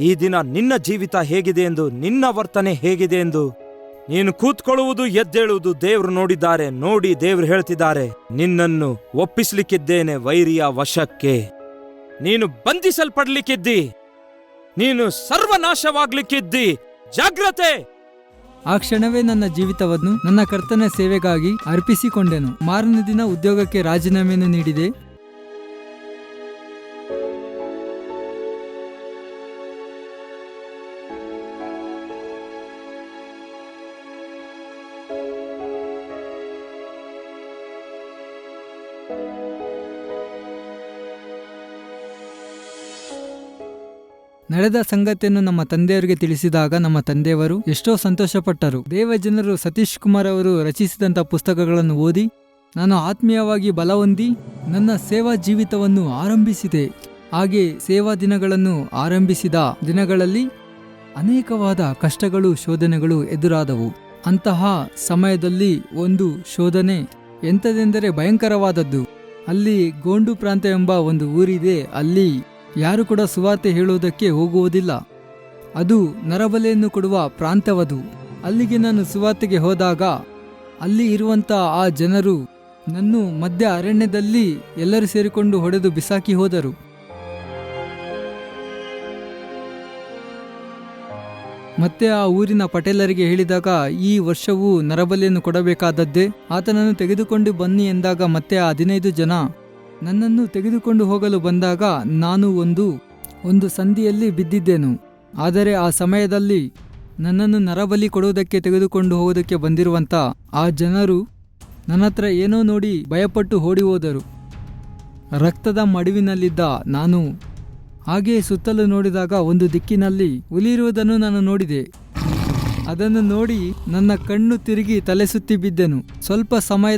ಈ ದಿನ ನಿನ್ನ ಜೀವಿತ ಹೇಗಿದೆ ಎಂದು, ನಿನ್ನ ವರ್ತನೆ ಹೇಗಿದೆ ಎಂದು ನೀನು ಕೂತ್ಕೊಳ್ಳುವುದು, ಎದ್ದೇಳುವುದು ದೇವರು ನೋಡಿದ್ದಾರೆ. ನೋಡಿ, ದೇವರು ಹೇಳ್ತಿದ್ದಾರೆ, ನಿನ್ನನ್ನು ಒಪ್ಪಿಸ್ಲಿಕ್ಕಿದ್ದೇನೆ ವೈರಿಯ ವಶಕ್ಕೆ. ನೀನು ಬಂಧಿಸಲ್ಪಡ್ಲಿಕ್ಕಿದ್ದಿ. ನೀನು ಸರ್ವನಾಶವಾಗ್ಲಿಕ್ಕಿದ್ದಿ. ಜಾಗ್ರತೆ! ಆ ಕ್ಷಣವೇ ನನ್ನ ಜೀವಿತವನ್ನು ನನ್ನ ಕರ್ತನ ಸೇವೆಗಾಗಿ ಅರ್ಪಿಸಿಕೊಂಡೆನು. ಮಾರನೇ ದಿನ ಉದ್ಯೋಗಕ್ಕೆ ರಾಜೀನಾಮೆಯನ್ನು ನೀಡಿದೆ. ನಡೆದ ಸಂಗತಿಯನ್ನು ನಮ್ಮ ತಂದೆಯವರಿಗೆ ತಿಳಿಸಿದಾಗ ನಮ್ಮ ತಂದೆಯವರು ಎಷ್ಟೋ ಸಂತೋಷಪಟ್ಟರು. ದೇವಜನರು ಸತೀಶ್ ಕುಮಾರ್ ಅವರು ರಚಿಸಿದಂಥ ಪುಸ್ತಕಗಳನ್ನು ಓದಿ, ನಾನು ಆತ್ಮೀಯವಾಗಿ ಬಲ ನನ್ನ ಸೇವಾ ಜೀವಿತವನ್ನು ಆರಂಭಿಸಿದೆ. ಹಾಗೆ ಸೇವಾ ದಿನಗಳನ್ನು ಆರಂಭಿಸಿದ ದಿನಗಳಲ್ಲಿ ಅನೇಕವಾದ ಕಷ್ಟಗಳು, ಶೋಧನೆಗಳು ಎದುರಾದವು. ಅಂತಹ ಸಮಯದಲ್ಲಿ ಒಂದು ಶೋಧನೆ ಎಂಥದೆಂದರೆ ಭಯಂಕರವಾದದ್ದು. ಅಲ್ಲಿ ಗೋಂಡು ಪ್ರಾಂತ ಎಂಬ ಒಂದು ಊರಿದೆ. ಅಲ್ಲಿ ಯಾರು ಕೂಡ ಸುವಾರ್ತೆ ಹೇಳುವುದಕ್ಕೆ ಹೋಗುವುದಿಲ್ಲ. ಅದು ನರಬಲೆಯನ್ನು ಕೊಡುವ ಪ್ರಾಂತವದು ಅಲ್ಲಿಗೆ ನಾನು ಸುವಾರ್ತೆಗೆ ಹೋದಾಗ, ಅಲ್ಲಿ ಇರುವಂಥ ಆ ಜನರು ನನ್ನ ಮಧ್ಯ ಅರಣ್ಯದಲ್ಲಿ ಎಲ್ಲರೂ ಸೇರಿಕೊಂಡು ಹೊಡೆದು ಬಿಸಾಕಿ ಹೋದರು. ಮತ್ತೆ ಆ ಊರಿನ ಪಟೇಲರಿಗೆ ಹೇಳಿದಾಗ, ಈ ವರ್ಷವೂ ನರಬಲಿಯನ್ನು ಕೊಡಬೇಕಾದದ್ದೇ, ಆತನನ್ನು ತೆಗೆದುಕೊಂಡು ಬನ್ನಿ ಎಂದಾಗ ಮತ್ತೆ ಆ ಹದಿನೈದು ಜನ ನನ್ನನ್ನು ತೆಗೆದುಕೊಂಡು ಹೋಗಲು ಬಂದಾಗ ನಾನು ಒಂದು ಒಂದು ಸಂದಿಯಲ್ಲಿ ಬಿದ್ದಿದ್ದೆನು. ಆದರೆ ಆ ಸಮಯದಲ್ಲಿ ನನ್ನನ್ನು ನರಬಲಿ ಕೊಡುವುದಕ್ಕೆ ತೆಗೆದುಕೊಂಡು ಹೋಗೋದಕ್ಕೆ ಬಂದಿರುವಂಥ ಆ ಜನರು ನನ್ನ ಹತ್ರ ಏನೋ ನೋಡಿ ಭಯಪಟ್ಟು ಓಡಿ ಹೋದರು ರಕ್ತದ ಮಡುವಿನಲ್ಲಿದ್ದ ನಾನು ಹಾಗೆಯೇ ಸುತ್ತಲೂ ನೋಡಿದಾಗ ಒಂದು ದಿಕ್ಕಿನಲ್ಲಿ ಹುಲಿರುವುದನ್ನು ನಾನು ನೋಡಿದೆ. ಅದನ್ನು ನೋಡಿ ನನ್ನ ಕಣ್ಣು ತಿರುಗಿ ತಲೆ ಸುತ್ತಿ ಬಿದ್ದೆನು. ಸ್ವಲ್ಪ ಸಮಯ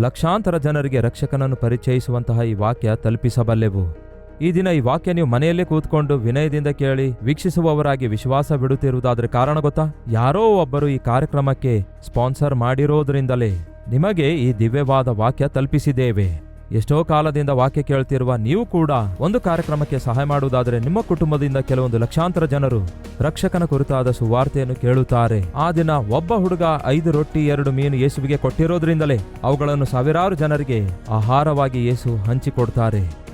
ಲಕ್ಷಾಂತರ ಜನರಿಗೆ ರಕ್ಷಕನನ್ನು ಪರಿಚಯಿಸುವಂತಹ ಈ ವಾಕ್ಯ ತಲುಪಿಸಬಲ್ಲೆವು. ಈ ದಿನ ಈ ವಾಕ್ಯ ನೀವು ಮನೆಯಲ್ಲೇ ಕೂತ್ಕೊಂಡು ವಿನಯದಿಂದ ಕೇಳಿ ವೀಕ್ಷಿಸುವವರಾಗಿ ವಿಶ್ವಾಸ ಬಿಡುತ್ತಿರುವುದಾದರೆ ಕಾರಣ ಗೊತ್ತಾ? ಯಾರೋ ಒಬ್ಬರು ಈ ಕಾರ್ಯಕ್ರಮಕ್ಕೆ ಸ್ಪಾನ್ಸರ್ ಮಾಡಿರೋದ್ರಿಂದಲೇ ನಿಮಗೆ ಈ ದಿವ್ಯವಾದ ವಾಕ್ಯ ತಲುಪಿಸಿದ್ದೇವೆ. ಎಷ್ಟೋ ಕಾಲದಿಂದ ವಾಕ್ಯ ಕೇಳ್ತಿರುವ ನೀವು ಕೂಡ ಒಂದು ಕಾರ್ಯಕ್ರಮಕ್ಕೆ ಸಹಾಯ ಮಾಡುವುದಾದರೆ ನಿಮ್ಮ ಕುಟುಂಬದಿಂದ ಕೆಲವೊಂದು ಲಕ್ಷಾಂತರ ಜನರು ರಕ್ಷಕನ ಕುರಿತಾದ ಸುವಾರ್ತೆಯನ್ನು ಕೇಳುತ್ತಾರೆ. ಆ ದಿನ ಒಬ್ಬ ಹುಡುಗ ಐದು ರೊಟ್ಟಿ, ಎರಡು ಮೀನು ಯೇಸುವಿಗೆ ಕೊಟ್ಟಿರೋದ್ರಿಂದಲೇ ಅವುಗಳನ್ನು ಸಾವಿರಾರು ಜನರಿಗೆ ಆಹಾರವಾಗಿ ಯೇಸು ಹಂಚಿಕೊಡ್ತಾರೆ.